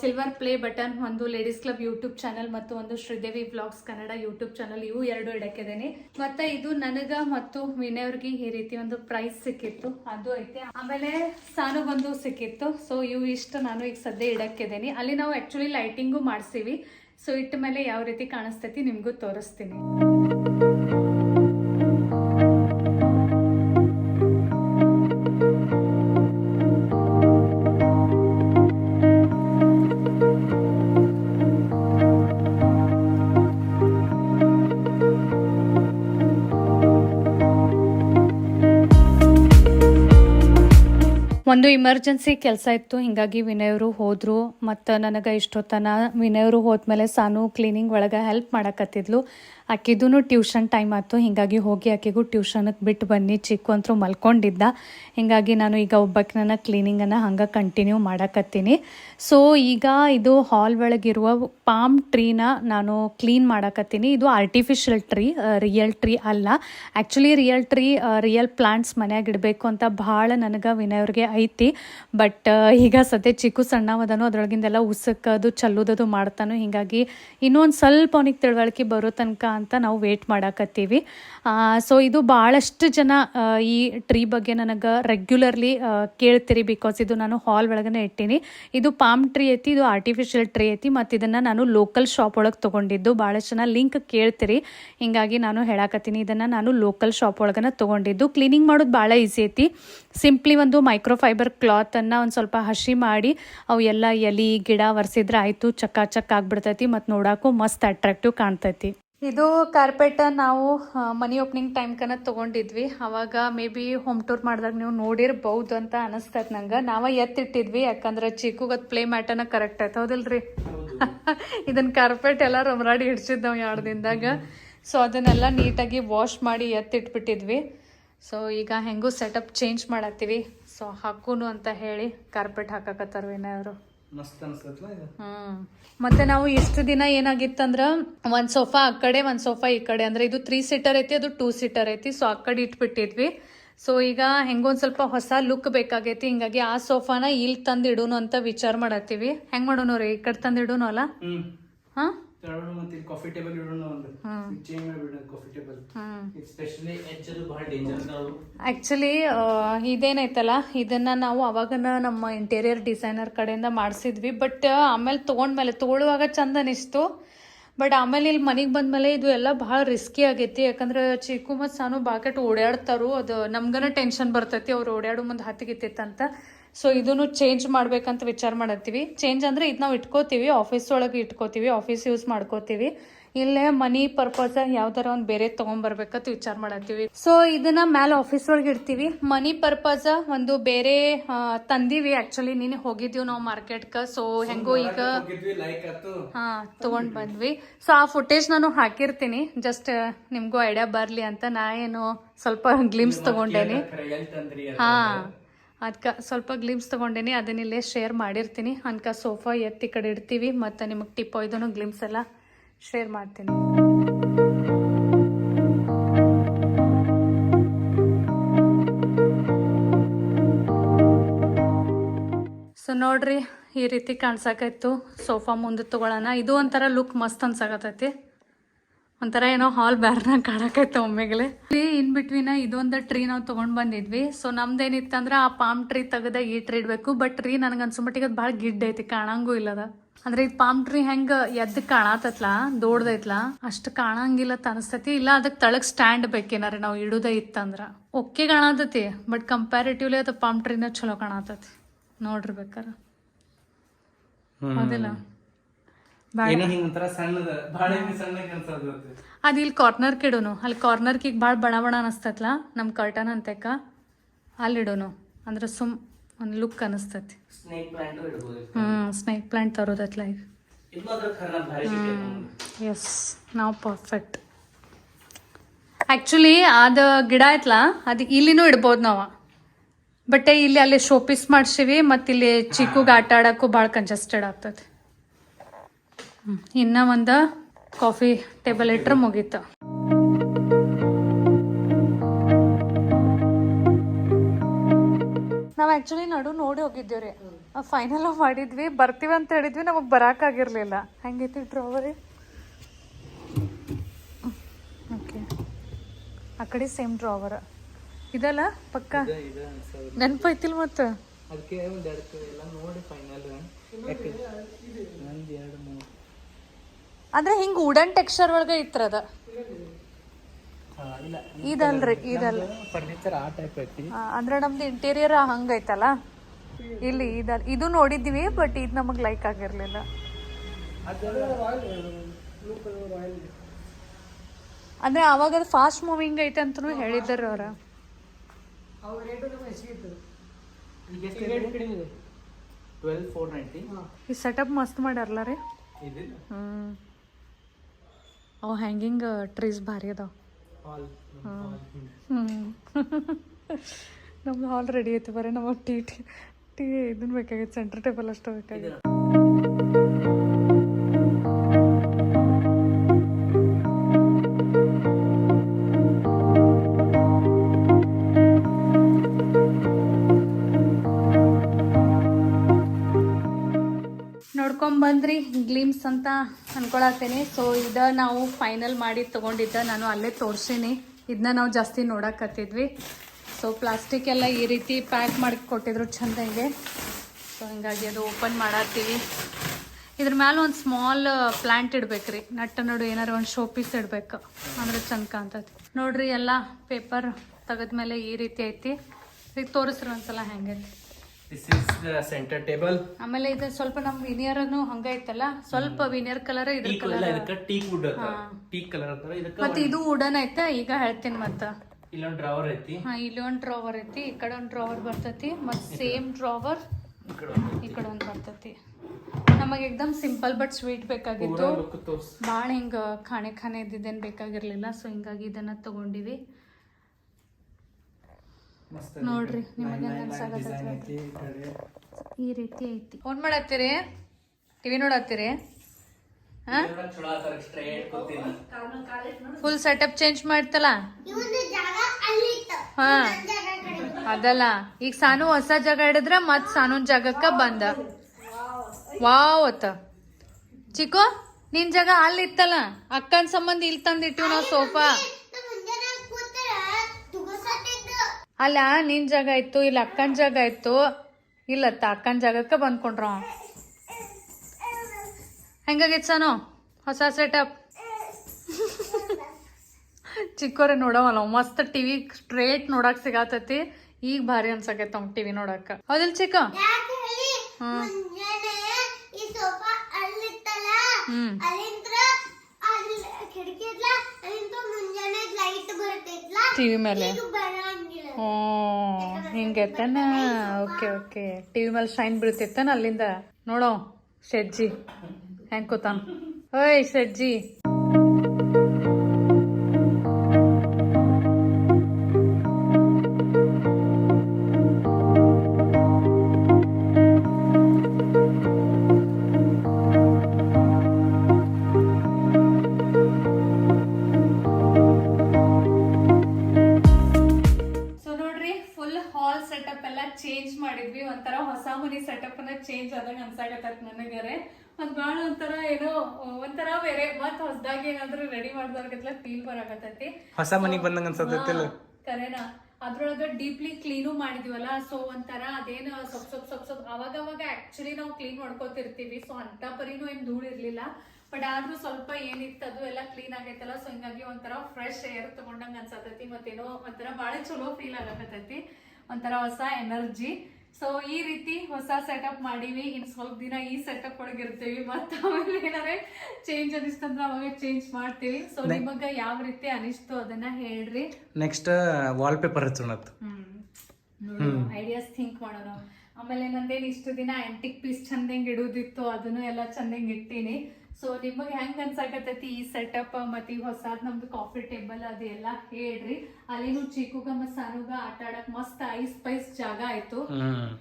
ಸಿಲ್ವರ್ ಪ್ಲೇ ಬಟನ್ ಒಂದು ಲೇಡೀಸ್ ಕ್ಲಬ್ ಯೂಟ್ಯೂಬ್ ಚಾನಲ್ ಮತ್ತು ಒಂದು Sridevi blogs Kannada YouTube channel ಇವು ಎರಡು ಇಡಕ್ಕಿದ್ದೀನಿ ಮತ್ತೆ ಇದು ನನಗ ಮತ್ತು ವಿನಯವ್ರಿಗೆ ಈ ರೀತಿ ಒಂದು ಪ್ರೈಸ್ ಸಿಕ್ಕಿತ್ತು. ಅದು ಐತೆ. ಆಮೇಲೆ ಸಾನುಗೊಂದು ಸಿಕ್ಕಿತ್ತು. ಸೊ ಇವು ಇಷ್ಟು ನಾನು ಈಗ ಸದ್ಯ ಇಡಕ್ಕಿದ್ದೀನಿ ಅಲ್ಲಿ ನಾವು ಆಕ್ಚುಲಿ ಲೈಟಿಂಗು ಮಾಡಿಸಿವಿ. ಸೊ ಇಟ್ಟ ಮೇಲೆ ಯಾವ ರೀತಿ ಕಾಣಿಸ್ತೈತಿ ನಿಮಗೂ ತೋರಿಸ್ತೀನಿ. ಒಂದು ಇಮರ್ಜೆನ್ಸಿ ಕೆಲಸ ಇತ್ತು. ಹಿಂಗಾಗಿ ವಿನಯವರು ಹೋದ್ರು. ಮತ್ತು ನನಗೆ ಇಷ್ಟೊತ್ತನ ವಿನಯವರು ಹೋದ್ಮೇಲೆ ಸಾನು ಕ್ಲೀನಿಂಗ್ ಒಳಗೆ ಹೆಲ್ಪ್ ಮಾಡಕತ್ತಿದ್ಲು. ಆಕಿದೂ ಟ್ಯೂಷನ್ ಟೈಮ್ ಆಯ್ತು, ಹೀಗಾಗಿ ಹೋಗಿ ಆಕೆಗೂ ಟ್ಯೂಷನ್ಗೆ ಬಿಟ್ಟು ಬನ್ನಿ. ಚಿಕ್ಕು ಅಂತೂ ಮಲ್ಕೊಂಡಿದ್ದ. ಹೀಗಾಗಿ ನಾನು ಈಗ ಒಬ್ಬಕಿನ ಕ್ಲೀನಿಂಗನ್ನು ಹಂಗೆ ಕಂಟಿನ್ಯೂ ಮಾಡಕತ್ತೀನಿ. ಸೊ ಈಗ ಇದು ಹಾಲ್ ಒಳಗಿರುವ ಪಾಮ್ ಟ್ರೀನ ನಾನು ಕ್ಲೀನ್ ಮಾಡಕತ್ತೀನಿ. ಇದು ಆರ್ಟಿಫಿಷಿಯಲ್ ಟ್ರೀ ರಿಯಲ್ ಟ್ರೀ ಅಲ್ಲ. Actually real tree real plants ಮನ್ಯಾಗ ಇಡಬೇಕು ಅಂತ ಭಾಳ ನನಗೆ ವಿನಯವ್ರಿಗೆ ಐತಿ. ಬಟ್ ಈಗ ಸದ್ಯ ಚಿಕ್ಕು ಸಣ್ಣವದನು, ಅದರೊಳಗಿಂದೆಲ್ಲ ಉಸಕ್ಕದು ಚಲ್ಲುದದು ಮಾಡ್ತಾನು. ಇನ್ನೂ ಒಂದು ಸ್ವಲ್ಪ ಅವನಿಗೆ ತಿಳುವಳಿಕೆ ಬರೋ ತನಕ ಅಂತ ನಾವು ವೇಟ್ ಮಾಡಾಕತ್ತೀವಿ. ಸೊ ಇದು ಭಾಳಷ್ಟು ಜನ ಈ ಟ್ರೀ ಬಗ್ಗೆ ನನಗೆ ರೆಗ್ಯುಲರ್ಲಿ ಕೇಳ್ತೀರಿ ಬಿಕಾಸ್ ಇದು ನಾನು ಹಾಲ್ ಒಳಗನೆ ಇಟ್ಟೀನಿ. ಇದು ಪಾಮ್ ಟ್ರೀ ಐತಿ, ಇದು ಆರ್ಟಿಫಿಷಿಯಲ್ ಟ್ರೀ ಐತಿ, ಮತ್ತು ಇದನ್ನು ನಾನು ಲೋಕಲ್ ಶಾಪ್ ಒಳಗೆ ತೊಗೊಂಡಿದ್ದು. ಭಾಳಷ್ಟು ಜನ ಲಿಂಕ್ ಕೇಳ್ತೀರಿ. ಹಿಂಗಾಗಿ ನಾನು ಹೇಳಾಕತ್ತೀನಿ, ಇದನ್ನು ನಾನು ಲೋಕಲ್ ಶಾಪ್ ಒಳಗನ ತೊಗೊಂಡಿದ್ದು. ಕ್ಲೀನಿಂಗ್ ಮಾಡೋದು ಭಾಳ ಈಸಿ ಐತಿ. ಸಿಂಪ್ಲಿ ಒಂದು ಮೈಕ್ರೋಫೈಬರ್ ಕ್ಲಾತನ್ನು ಒಂದು ಸ್ವಲ್ಪ ಹಸಿ ಮಾಡಿ, ಅವು ಎಲ್ಲ ಎಲಿ, ಗಿಡ ಒರೆಸಿದ್ರೆ ಆಯಿತು, ಚಕ್ಕ ಚಕ್ಕ ಆಗಿಬಿಡ್ತೈತಿ, ಮತ್ತು ನೋಡೋಕ್ಕೂ ಮಸ್ತ್ ಅಟ್ರಾಕ್ಟಿವ್ ಕಾಣ್ತೈತಿ. ಇದು ಕಾರ್ಪೆಟ ನಾವು ಮನಿ ಓಪನಿಂಗ್ ಟೈಮ್ ಕನ ತೊಗೊಂಡಿದ್ವಿ. ಅವಾಗ ಮೇ ಬಿ ಹೋಮ್ ಟೂರ್ ಮಾಡಿದಾಗ ನೀವು ನೋಡಿರ್ಬಹುದು ಅಂತ ಅನಿಸ್ತದೆ ನಂಗೆ. ನಾವ ಎತ್ತಿಟ್ಟಿದ್ವಿ, ಯಾಕಂದ್ರೆ ಚೀಕುಗತ್ ಪ್ಲೇ ಮ್ಯಾಟನ ಕರೆಕ್ಟ್ ಆಯ್ತು. ಹೌದಿಲ್ರಿ? ಇದನ್ನ ಕಾರ್ಪೆಟ್ ಎಲ್ಲ ರಮರಾಡಿ ಹಿಡ್ಸಿದ್ ನಾವು ಎರಡು ದಿನದಾಗ ಸೊ ಅದನ್ನೆಲ್ಲ ನೀಟಾಗಿ ವಾಶ್ ಮಾಡಿ ಎತ್ತಿಟ್ಬಿಟ್ಟಿದ್ವಿ. ಸೊ ಈಗ ಹೆಂಗೂ ಸೆಟಪ್ ಚೇಂಜ್ ಮಾಡತ್ತೀವಿ. ಸೊ ಹಾಕೂನು ಅಂತ ಹೇಳಿ ಕಾರ್ಪೆಟ್ ಹಾಕಕತ್ತಾರ ವಿನಯವರು ಮಸ್ತ್ ಅನ್ಸತ್ಲ ಇದು? ಹ್ಮ್. ಮತ್ತೆ ನಾವು ಇಷ್ಟು ದಿನ ಏನಾಗಿತ್ತಂದ್ರ ಒಂದ್ ಸೋಫಾ ಆ ಕಡೆ ಒಂದ್ ಸೋಫಾ ಈ ಕಡೆ. ಅಂದ್ರೆ ಇದು ತ್ರೀ ಸೀಟರ್ ಐತಿ ಅದು ಟೂ ಸೀಟರ್ ಐತಿ. ಸೊ ಆ ಕಡೆ ಇಟ್ಬಿಟ್ಟಿದ್ವಿ. ಸೊ ಈಗ ಹೆಂಗೊಂದ್ ಸ್ವಲ್ಪ ಹೊಸ ಲುಕ್ ಬೇಕಾಗೈತಿ. ಹಿಂಗಾಗಿ ಆ ಸೋಫಾನ ಇಲ್ಲಿ ತಂದಿಡೋನು ಅಂತ ವಿಚಾರ ಮಾಡತ್ತೀವಿ. ಹೆಂಗ್ ಮಾಡೋನು ರೀ ಈ ಕಡೆ ತಂದಿಡೋನು ಅಲ್ಲ? ಹ್ಮ್. ಹಾ? ತಗೊಳ್ಳೋಣ ಮತ್ತೆ ಇಲ್ಲಿ ಕಾಫಿ ಟೇಬಲ್ ಇಡೋಣ ಒಂದು ಚೇಂಜ್ ಮಾಡಿಬಿಡೋಣ ಕಾಫಿ ಟೇಬಲ್ ಎಸ್ಪೆಷಲಿ ಬಹಳ ಡೇಂಜರ್ ಆ್ಯಕ್ಚುಲಿ ಇದೇನೈತಲ್ಲ ಇದನ್ನ ನಾವು ಅವಾಗನ ನಮ್ಮ ಇಂಟೀರಿಯರ್ ಡಿಸೈನರ್ ಕಡೆಯಿಂದ ಮಾಡಿಸಿದ್ವಿ. ಬಟ್ ಆಮೇಲೆ ತೊಗೊಂಡ್ಮೇಲೆ ತೊಗೊಳುವಾಗ ಚಂದ ಅನಿಸ್ತು ಬಟ್ ಆಮೇಲೆ ಇಲ್ಲಿ ಮನೆಗೆ ಬಂದ್ಮೇಲೆ ಇದು ಎಲ್ಲ ಭಾಳ ರಿಸ್ಕಿ ಆಗೈತಿ. ಯಾಕಂದ್ರೆ ಚಿಕ್ಕು ಮತ್ತು ಸಾನು ಬಾಕೆಟ್ ಓಡಾಡ್ತಾರು ಅದು ನಮ್ಗನ ಟೆನ್ಷನ್ ಬರ್ತೈತಿ. ಅವ್ರು ಓಡಾಡೋ ಮುಂದೆ ಹತ್ತಿಗಿತ್ತಿತ್ತಂತ ಸೊ ಇದನ್ನು ಚೇಂಜ್ ಮಾಡ್ಬೇಕಂತ ವಿಚಾರ ಮಾಡತ್ತೀವಿ ಚೇಂಜ್ ಅಂದ್ರೆ ಇದು ನಾವು ಇಟ್ಕೋತೀವಿ ಆಫೀಸ್ ಒಳಗೆ ಇಟ್ಕೋತೀವಿ ಆಫೀಸ್ ಯೂಸ್ ಮಾಡ್ಕೋತೀವಿ. ಇಲ್ಲೇ ಮನಿ ಪರ್ಪಸ್ ಯಾವ್ದಾರ ಒಂದು ಬೇರೆ ತಗೊಂಡ್ಬರ್ಬೇಕಂತ ವಿಚಾರ ಮಾಡತ್ತೀವಿ ಸೊ ಇದನ್ನ ಮ್ಯಾಲೆ ಆಫೀಸ್ ಒಳಗೆ ಇಡ್ತೀವಿ. ಮನಿ ಪರ್ಪಸ್ ಒಂದು ಬೇರೆ ತಂದೀವಿ ಆಕ್ಚುಲಿ ನೀನು ಹೋಗಿದ್ದೀವಿ ನಾವು ಮಾರ್ಕೆಟ್ಗೆ ಸೊ ಹೆಂಗೋ ಈಗ ಹಾಂ ತಗೊಂಡ್ ಬಂದ್ವಿ. ಸೊ ಆ ಫುಟೇಜ್ ನಾನು ಹಾಕಿರ್ತೀನಿ. ಜಸ್ಟ್ ನಿಮ್ಗೂ ಐಡಿಯಾ ಬರ್ಲಿ ಅಂತ ನಾ ಏನು ಸ್ವಲ್ಪ ಗ್ಲಿಮ್ಸ್ ತಗೊಂಡೇನಿ. ಹಾ. ಅದಕ್ಕೆ ಸ್ವಲ್ಪ ಗ್ಲಿಮ್ಸ್ ತೊಗೊಂಡೇನಿ, ಅದನ್ನ ಇಲ್ಲೇ ಶೇರ್ ಮಾಡಿರ್ತೀನಿ. ಅನ್ಕ ಸೋಫಾ ಎತ್ತಿ ಕಡೆ ಇಡ್ತೀವಿ, ಮತ್ತು ನಿಮಗೆ ಟಿಪ್ ಇದನ್ನು ಗ್ಲಿಮ್ಸ್ ಎಲ್ಲ ಶೇರ್ ಮಾಡ್ತೀನಿ. ಸೊ ನೋಡ್ರಿ, ಈ ರೀತಿ ಕಾಣ್ಸಾಕೈತು ಸೋಫಾ ಮುಂದೆ ತಗೊಳ್ಳೋಣ ಇದು ಒಂಥರ ಲುಕ್ ಮಸ್ತ್ ಅನ್ಸಾಕತ್ತೈತಿ. ಒಂಥರ ಏನೋ ಹಾಲ್ ಬ್ಯಾರ್ನಾಗ ಕಾಣಕೈತೆ ಟ್ರೀ ಇನ್ ಬಿಟ್ವೀನ ಇದೊಂದು ಟ್ರೀ ನಾವು ತಗೊಂಡ್ ಬಂದಿದ್ವಿ. ಸೊ ನಮ್ದೇನಿತ್ತಂದ್ರ ಆ ಪಾಮ್ ಟ್ರೀ ತೆಗೆದ ಈ ಟ್ರೀ ಇಡಬೇಕು. ಬಟ್ ಟ್ರೀ ನನಗೆ ಅನ್ಸಮಟ್ಟಿಗೆ ಅದು ಭಾಳ ಗಿಡ್ ಐತಿ ಕಾಣಂಗೂ ಇಲ್ಲದ. ಅಂದ್ರೆ ಇದು ಪಾಮ್ ಟ್ರೀ ಹೆಂಗ ಎದ್ದು ಕಾಣತ್ತಲ್ಲ ದೊಡ್ದೈತ್ಲ ಅಷ್ಟು ಕಾಣಂಗಿಲ್ಲ ಅನಿಸ್ತೈತಿ. ಇಲ್ಲ ಅದಕ್ಕೆ ತಳಗ್ ಸ್ಟ್ಯಾಂಡ್ ಬೇಕೇನಾರ ನಾವು ಇಡುದ ಇತ್ತಂದ್ರ. ಓಕೆ ಕಾಣತೈತಿ ಬಟ್ ಕಂಪ್ಯಾರಿಟಿವ್ಲಿ ಅದು ಪಾಮ್ ಟ್ರೀನ ಚಲೋ ಕಾಣತೈತಿ. ನೋಡ್ರಿ ಬೇಕಾರ. ಹೌದಿಲ್ಲ? ಏನೋ ಹಿಂಗ ಒಂಥರ ಸಣ್ಣದ ಬಹಳ ಹಿಂಗ ಸಣ್ಣ ಕೆಲಸ ಅದು ಇಲ್ಲಿ ಕಾರ್ನರ್ ಕಿಡೋನು. ಅಲ್ಲಿ ಕಾರ್ನರ್ ಕಿಗ್ ಭಾಳ ಬಣ ಬಣ ಅನಸ್ತತ್ಲ? ನಮ್ಮ ಕರ್ಟನ್ ಅಂತಕ್ಕ ಅಲ್ಲಿ ಇಡೋನು. ಅಂದ್ರೆ ಸುಮ್ ಒಂದು ಲುಕ್ ಅನಸ್ತತಿ. ಸ್ನೇಕ್ ಪ್ಲಾಂಟ್ ಇಡ್ಬೋದು ಹ್ಞೂ ಸ್ನೇಕ್ ಪ್ಲಾಂಟ್ ತರೋದತ್ಲ ಈಗ. ಎಸ್ ನಾವು ಪರ್ಫೆಕ್ಟ್ ಆ್ಯಕ್ಚುಲಿ ಅದು ಗಿಡ ಐತ್ಲ? ಅದು ಇಲ್ಲಿನೂ ಇಡ್ಬೋದು ನಾವು. ಬಟ್ ಇಲ್ಲಿ ಅಲ್ಲಿ ಶೋಪೀಸ್ ಮಾಡ್ಸಿವಿ ಮತ್ತು ಇಲ್ಲಿ ಚಿಕ್ಕಗೆ ಆಟ ಆಡೋಕ್ಕೂ ಭಾಳ ಕಂಜೆಸ್ಟೆಡ್ ಆಗ್ತದೆ. ಹ್ಮ್. ಇನ್ನ ಒಂದು ಕಾಫಿ ಟೇಬಲ್ ಇಟ್ರೆ ಮುಗೀತು. ನಾವು ಆ್ಯಕ್ಚುಲಿ ನಡು ನೋಡಿ ಹೋಗಿದ್ದೀವಿ ರೀ ಫೈನಲ್ ಮಾಡಿದ್ವಿ ಬರ್ತೀವಿ ಅಂತ ಹೇಳಿದ್ವಿ ನಮಗೆ ಬರೋಕ್ಕಾಗಿರ್ಲಿಲ್ಲ ಹೆಂಗೈತಿ ಡ್ರಾವರಿ ಓಕೆ ಆ ಕಡೆ ಸೇಮ್ ಡ್ರಾವರ್ ಇದಲ್ಲ ಪಕ್ಕ? ನೆನಪೈತಿಲ್ ಮತ್ತೆ? ಅದಕ್ಕೆ ಒಂದೆರಡು ಎಲ್ಲ ನೋಡಿ ಫೈನಲ್ ಒಂದ್ ಎರಡು ಅಂದ್ರೆ ಹಿಂಗೆ ವುಡನ್ ಟೆಕ್ಸ್ಚರ್ ಒಳಗೆ ಇತ್ತರದ ಇಲ್ಲ. ಇದಲ್ರಿ ಇದಲ್ಲ ಫರ್ನಿಚರ್ ಆ ಟೈಪ್ ಐತಿ. ಅಂದ್ರೆ ನಮ್ದು ಇಂಟೀರಿಯರ್ ಹಂಗೈತಲ್ಲ? ಇಲ್ಲಿ ಇದಲ್ ಇದು ನೋಡಿದ್ವಿ ಬಟ್ ಇದು ನಮಗೆ ಲೈಕ್ ಆಗಿರ್ಲಿಲ್ಲ. ಅಂದ್ರೆ ಅವಾಗ ಅದು ಫಾಸ್ಟ್ ಮೂವಿಂಗ್ ಐತೆ ಅಂತನೂ ಹೇಳಿದ್ದಾರೆ ಅವ್ರ. ಈ ಸೆಟಪ್ ಮಸ್ತ್ ಮಾಡ್ಯಾರಲ್ಲ ರೀ? ಇದಿಲ್ಲ. ಹ್ಮ್. ಅವು ಹ್ಯಾಂಗಿಂಗ್ ಟ್ರೀಸ್ ಭಾರಿ ಅದಾವ. ನಮ್ದು ಹಾಲ್ ರೆಡಿ ಐತಿ ಬರೀ ನಮಗೆ ಟೀ ಟೀ ಟೀ ಇದನ್ನ ಬೇಕಾಗಿತ್ತು ಸೆಂಟರ್ ಟೇಬಲ್ ಅಷ್ಟು ಬೇಕಾಗಿತ್ತು ನೋಡ್ಕೊಂಡ್ ಬಂದ್ರಿ ಗ್ಲಿಮ್ಸ್ ಅಂತ ಅನ್ಕೊಳತ್ತೇನೆ. ಸೊ ಇದ ನಾವು ಫೈನಲ್ ಮಾಡಿ ತಗೊಂಡಿದ್ದ ನಾನು ಅಲ್ಲೇ ತೋರ್ಸೀನಿ. ಇದನ್ನ ನಾವು ಜಾಸ್ತಿ ನೋಡಕತ್ತಿದ್ವಿ ಸೊ ಪ್ಲಾಸ್ಟಿಕ್ ಎಲ್ಲ ಈ ರೀತಿ ಪ್ಯಾಕ್ ಮಾಡಿ ಕೊಟ್ಟಿದ್ರು ಚಂದಂಗೆ ಸೊ ಹಿಂಗಾಗಿ ಅದು ಓಪನ್ ಮಾಡತ್ತೀವಿ. ಇದ್ರ ಮ್ಯಾಲೆ ಒಂದು ಸ್ಮಾಲ್ ಪ್ಲಾಂಟ್ ಇಡ್ಬೇಕ್ರಿ. ನಟ್ಟ ನಡು, ಏನಾರು ಒಂದು ಶೋ ಪೀಸ್ ಇಡ್ಬೇಕು. ಅಂದ್ರೆ ಚಂದ ಕಾಣ್ತೈತಿ ನೋಡ್ರಿ ಎಲ್ಲ ಪೇಪರ್ ತೆಗೆದ್ಮೇಲೆ ಈ ರೀತಿ ಐತಿ. ಈಗ ತೋರಿಸ್ರಿ ಒಂದ್ಸಲ ಹೆಂಗೈತಿ this is the center table ಆಮೇಲೆ ಇದು ಸ್ವಲ್ಪ ನಮ್ ವಿನಿಯರ್ನು ಹಂಗ ಐತಲ್ಲ ಸ್ವಲ್ಪ ವಿನಿಯರ್ ಕಲರ್ ಇದ್ರ ಟೀಕ್ ಕಲರ್ ಇದಕ್ಕೆ ಟೀಕ್ ವುಡ್ ಟೀಕ್ ಕಲರ್ ಅಂತಾರ ಇದಕ್ಕೆ ಮತ್ತೆ ಇದು ವುಡನ್ ಐತ ಈಗ ಹೇಳ್ತೀನಿ ಮತ್ತ. ಇಲ್ಲೊಂದು ಡ್ರಾವರ್ ಐತಿ. ಹಾ ಇಲ್ಲಿ ಒಂದ್ ಡ್ರಾವರ್ ಐತಿ ಈ ಕಡೆ ಒಂದ್ ಡ್ರಾವರ್ ಬರ್ತೈತಿ ಮತ್ ಸೇಮ್ ಡ್ರಾವರ್ ಈ ಕಡೆ ಒಂದು ಈ ಕಡೆ ಒಂದ್ ಬರ್ತೈತಿ. ನಮಗೆ ಎಕ್ದಮ್ ಸಿಂಪಲ್ ಬಟ್ ಸ್ವೀಟ್ ಬೇಕಾಗಿತ್ತು. ಪೂರಾ ಲುಕ್ ತೋರ್ಸ್. ಭಾಳ ಹಿಂಗೆ ಖಾನೆ ಖಾನೆ ಇದ್ದಿದ್ದೇನು ಬೇಕಾಗಿರಲಿಲ್ಲ ಸೊ ಹಿಂಗಾಗಿ ಇದನ್ನ ತಗೊಂಡಿವಿ. ನೋಡ್ರಿ ನಿಮಗೆ ಈ ರೀತಿ ಐತಿ. ಫೋನ್ ಮಾಡತ್ತೀರಿ? ಟಿವಿ ನೋಡತ್ತೀರಿ? ಫುಲ್ ಸೆಟಪ್ ಚೇಂಜ್ ಮಾಡ್ತಲ್ಲ? ಹಾ. ಅದಲ್ಲ. ಈಗ ಸಾನು ಹೊಸ ಜಾಗ ಹಿಡಿದ್ರ ಮತ್ ಸಾನೂನ್ ಜಾಗಕ್ಕ ಬಂದ. ವಾವ್ ಅತ್ತ. ಚಿಕ್ಕು ನಿನ್ ಜಾಗ ಅಲ್ಲಿ ಇತ್ತಲ್ಲ? ಅಕ್ಕನ್ ಸಂಬಂಧ ಇಲ್ಲಿ ತಂದಿಟ್ಟಿವ್ ನಾವು ಸೋಫಾ ಅಲ್ಲ ನಿನ್ ಜಾಗ ಇತ್ತು ಇಲ್ಲ ಅಕ್ಕನ್ ಜಾಗ ಇತ್ತು. ಇಲ್ಲತ್ತ ಅಕ್ಕನ್ ಜಾಗಕ್ಕ ಬಂದ್ಕೊಂಡ್ರ. ಹೆಂಗಾಗಿತ್ತು ಸಾನು? ಹೊಸ ಸೆಟಪ್ ಚಿಕ್ಕೋರೆ ನೋಡವಲ್ಲ ಮಸ್ತ್ ಟಿವಿ ಸ್ಟ್ರೇಟ್ ನೋಡಕ್ ಸಿಗಾತತಿ. ಈಗ ಭಾರಿ ಅನ್ಸಕೈತ ಅವ್ನ್ ಟಿವಿ ನೋಡಕ್ಕ ಹೌದಿಲ್ ಚಿಕ್ಕ? ಹ್ಮ್. ಟಿವಿ ಮೇಲೆ. ಬರಂಗಿಲ್ಲ ಓ ಹಿಂಗೈತನ ಓಕೆ ಓಕೆ. ಟಿವಿ ಮೇಲೆ ಶೈನ್ ಬೀಳ್ತಿತ್ತನ ಅಲ್ಲಿಂದ. ನೋಡೋ ಶೆಜ್ಜಿ ಹೆಂಗ್ ಕೂತಾನ? ಓಯ್ ಶೆಜ್ಜಿ ಬೇರೆ ಮತ್ ಹೊಸದಾಗಿ ಏನಾದ್ರು ರೆಡಿ ಮಾಡ್ದವ್ರಿಗೆಲ್ಲ ಫೀಲ್ ಬರಾಕತ್ತೈತಿ. ಹೊಸ ಮನಿಗ್ ಬಂದಂಗ ಅನ್ಸತ್ತೈತಿಲ್ಲ ಕರೆನಾ ಅದ್ರೊಳಗ ಡೀಪ್ಲಿ ಕ್ಲೀನು ಮಾಡಿದಿವಲ್ಲ ಸೊ ಒಂಥರ ಅದೇನು ಸೊಪ್ ಸೊಪ್ ಸೊಪ್ ಸೊಪ್ ಅವಾಗ ಅವಾಗ ಆಕ್ಚುಲಿ ನಾವು ಕ್ಲೀನ್ ಮಾಡ್ಕೋತಿರ್ತೀವಿ ಸೊ ಅಂತ ಪರಿನೂ ಏನ್ ಧೂಳು ಇರ್ಲಿಲ್ಲ. ಬಟ್ ಆದ್ರೂ ಸ್ವಲ್ಪ ಏನಿತ್ತು ಅದು ಎಲ್ಲ ಕ್ಲೀನ್ ಆಗೈತಲ್ಲ ಸೊ ಹಿಂಗಾಗಿ ಒಂಥರ ಫ್ರೆಶ್ ಏರ್ ತಗೊಂಡಂಗ ಅನ್ಸತೈತಿ ಮತ್ತೇನೋ ಒಂಥರ ಬಾಳ ಚಲೋ ಫೀಲ್ ಆಗಕತ್ತೈತಿ. ಒಂಥರ ಹೊಸ ಎನರ್ಜಿ ಸೊ ಈ ರೀತಿ ಹೊಸ ಸೆಟಪ್ ಮಾಡೀವಿ. ಇನ್ ಸ್ವಲ್ಪ ದಿನ ಈ ಸೆಟಪ್ ಒಳಗೆ ಇರ್ತೀವಿ. ಮತ್ತೆ ಆಮೇಲೆ ಏನಾರೆ ಚೇಂಜ್ ಅನಿಸ್ತಂದ್ರ ಅವಾಗ ಚೇಂಜ್ ಮಾಡ್ತೀವಿ. ಸೊ ನಿಮಗ ಯಾವ ರೀತಿ ಅನಿಸ್ತು ಅದನ್ನ ಹೇಳ್ರಿ. ನೆಕ್ಸ್ಟ್ ವಾಲ್ ಪೇಪರ್ ಹಚ್ಚೋಣತ್ತು ಐಡಿಯಾಸ್ ಥಿಂಕ್ ಮಾಡೋಣ. ಆಮೇಲೆ ನಂದೇನು ಇಷ್ಟು ದಿನ ಆಂಟಿಕ್ ಪೀಸ್ ಚಂದಂಗೆ ಇಡೋದಿತ್ತು ಅದನ್ನು ಎಲ್ಲ ಚಂದಂಗೆ ಇಟ್ಟೀನಿ. ಸೊ ನಿಮಗೆ ಹೆಂಗ ಅನ್ಸಾಕತ್ತೈತಿ ಈ ಸೆಟಪ್ ಮತ್ತೆ ಈ ಹೊಸಾದ್ ನಮ್ದು ಕಾಫಿ ಟೇಬಲ್ ಅದೆಲ್ಲ ಹೇಳ್ರಿ. ಅಲ್ಲಿನೂ ಚೀಕುಗ ಮತ್ ಸಾನುಗ ಆಟ ಆಡಕ್ ಮಸ್ತ್ ಐಸ್ ಪೈಸ್ ಜಾಗ ಆಯ್ತು.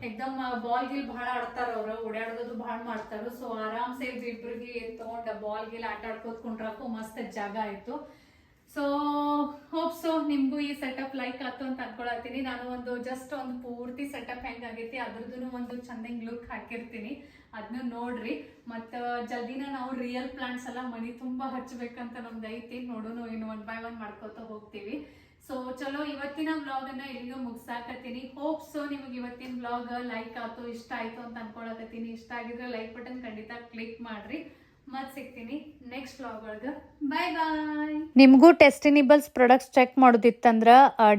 ಎಕ್ದಮ್ ಬಾಲ್ ಗಿಲ್ ಬಹಳ ಆಡ್ತಾರ ಅವ್ರ. ಓಡಾಡೋದು ಬಹಳ ಮಾಡ್ತಾರ. ಸೊ ಆರಾಮ್ಸೆ ಇಬ್ರಿಗೆ ತಗೊಂಡ ಬಾಲ್ ಗಿಲ್ ಆಟ ಆಡ್ಕೋತ್ ಕುಂಡ್ರಕ್ಕೂ ಮಸ್ತ್ ಜಾಗ ಆಯ್ತು. ಸೊ ಹೋಪ್ ಸೊ ನಿಮ್ಗೂ ಈ ಸೆಟಪ್ ಲೈಕ್ ಆಯ್ತು ಅಂತ ಅನ್ಕೊಳತ್ತೀನಿ. ನಾನು ಒಂದು ಜಸ್ಟ್ ಒಂದು ಪೂರ್ತಿ ಸೆಟಪ್ ಹೆಂಗಾಗೈತಿ ಅದ್ರದ್ದು ಒಂದು ಚಂದಂಗ್ ಲುಕ್ ಹಾಕಿರ್ತೀನಿ. ಅದನ್ನ ನೋಡ್ರಿ. ಮತ್ತು, ಜಲ್ದಿನ ನಾವು ರಿಯಲ್ ಪ್ಲಾಂಟ್ಸ್ ಎಲ್ಲ ಮನಿ ತುಂಬಾ ಹಚ್ಚಬೇಕಂತ ನಮ್ದು ಐತಿ. ನೋಡೋಣ ಇನ್ನು ಒನ್ ಬೈ ಒನ್ ಮಾಡ್ಕೊತ ಹೋಗ್ತೀವಿ. ಸೊ ಚಲೋ, ಇವತ್ತಿನ ವ್ಲಾಗನ್ನು ಇಲ್ಲಿಗೆ ಮುಗ್ಸಾಕತ್ತೀನಿ. ಹೋಪ್ ಸೊ ನಿಮಗೆ ಇವತ್ತಿನ ಬ್ಲಾಗ್ ಲೈಕ್ ಆಯ್ತು, ಇಷ್ಟ ಆಯಿತು ಅಂತ ಅನ್ಕೊಳಕತ್ತೀನಿ. ಇಷ್ಟ ಆಗಿದ್ರೆ ಲೈಕ್ ಬಟನ್ ಖಂಡಿತ ಕ್ಲಿಕ್ ಮಾಡ್ರಿ. ಮತ್ ಸಿಗ್ತೀನಿ ನೆಕ್ಸ್ಟ್ ಬಾಯ್ ನಿಮಗೂ ಟೆಸ್ಟಿನಿಬಲ್ಸ್ products check ಮಾಡೋದಿತ್ತಂದ್ರ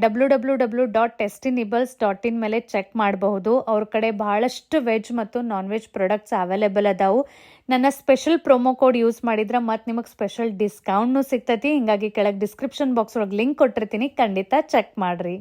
W W W dot tastynibbles dot in ಮೇಲೆ ಚೆಕ್ ಮಾಡಬಹುದು. ಅವ್ರ ಕಡೆ ಬಹಳಷ್ಟು ವೆಜ್ ಮತ್ತು ನಾನ್ ವೆಜ್ ಪ್ರಾಡಕ್ಟ್ಸ್ ಅವೈಲೇಬಲ್ ಅದಾವು. ನನ್ನ ಸ್ಪೆಷಲ್ ಪ್ರೊಮೋ ಕೋಡ್ ಯೂಸ್ ಮಾಡಿದ್ರೆ ಮತ್ತು ನಿಮಗೆ ಸ್ಪೆಷಲ್ ಡಿಸ್ಕೌಂಟ್ನು ಸಿಗ್ತೈತಿ. ಹಿಂಗಾಗಿ ಕೆಳಗೆ ಡಿಸ್ಕ್ರಿಪ್ಷನ್ ಬಾಕ್ಸ್ ಒಳಗೆ ಲಿಂಕ್ ಕೊಟ್ಟಿರ್ತೀನಿ. ಖಂಡಿತ ಚೆಕ್ ಮಾಡಿರಿ.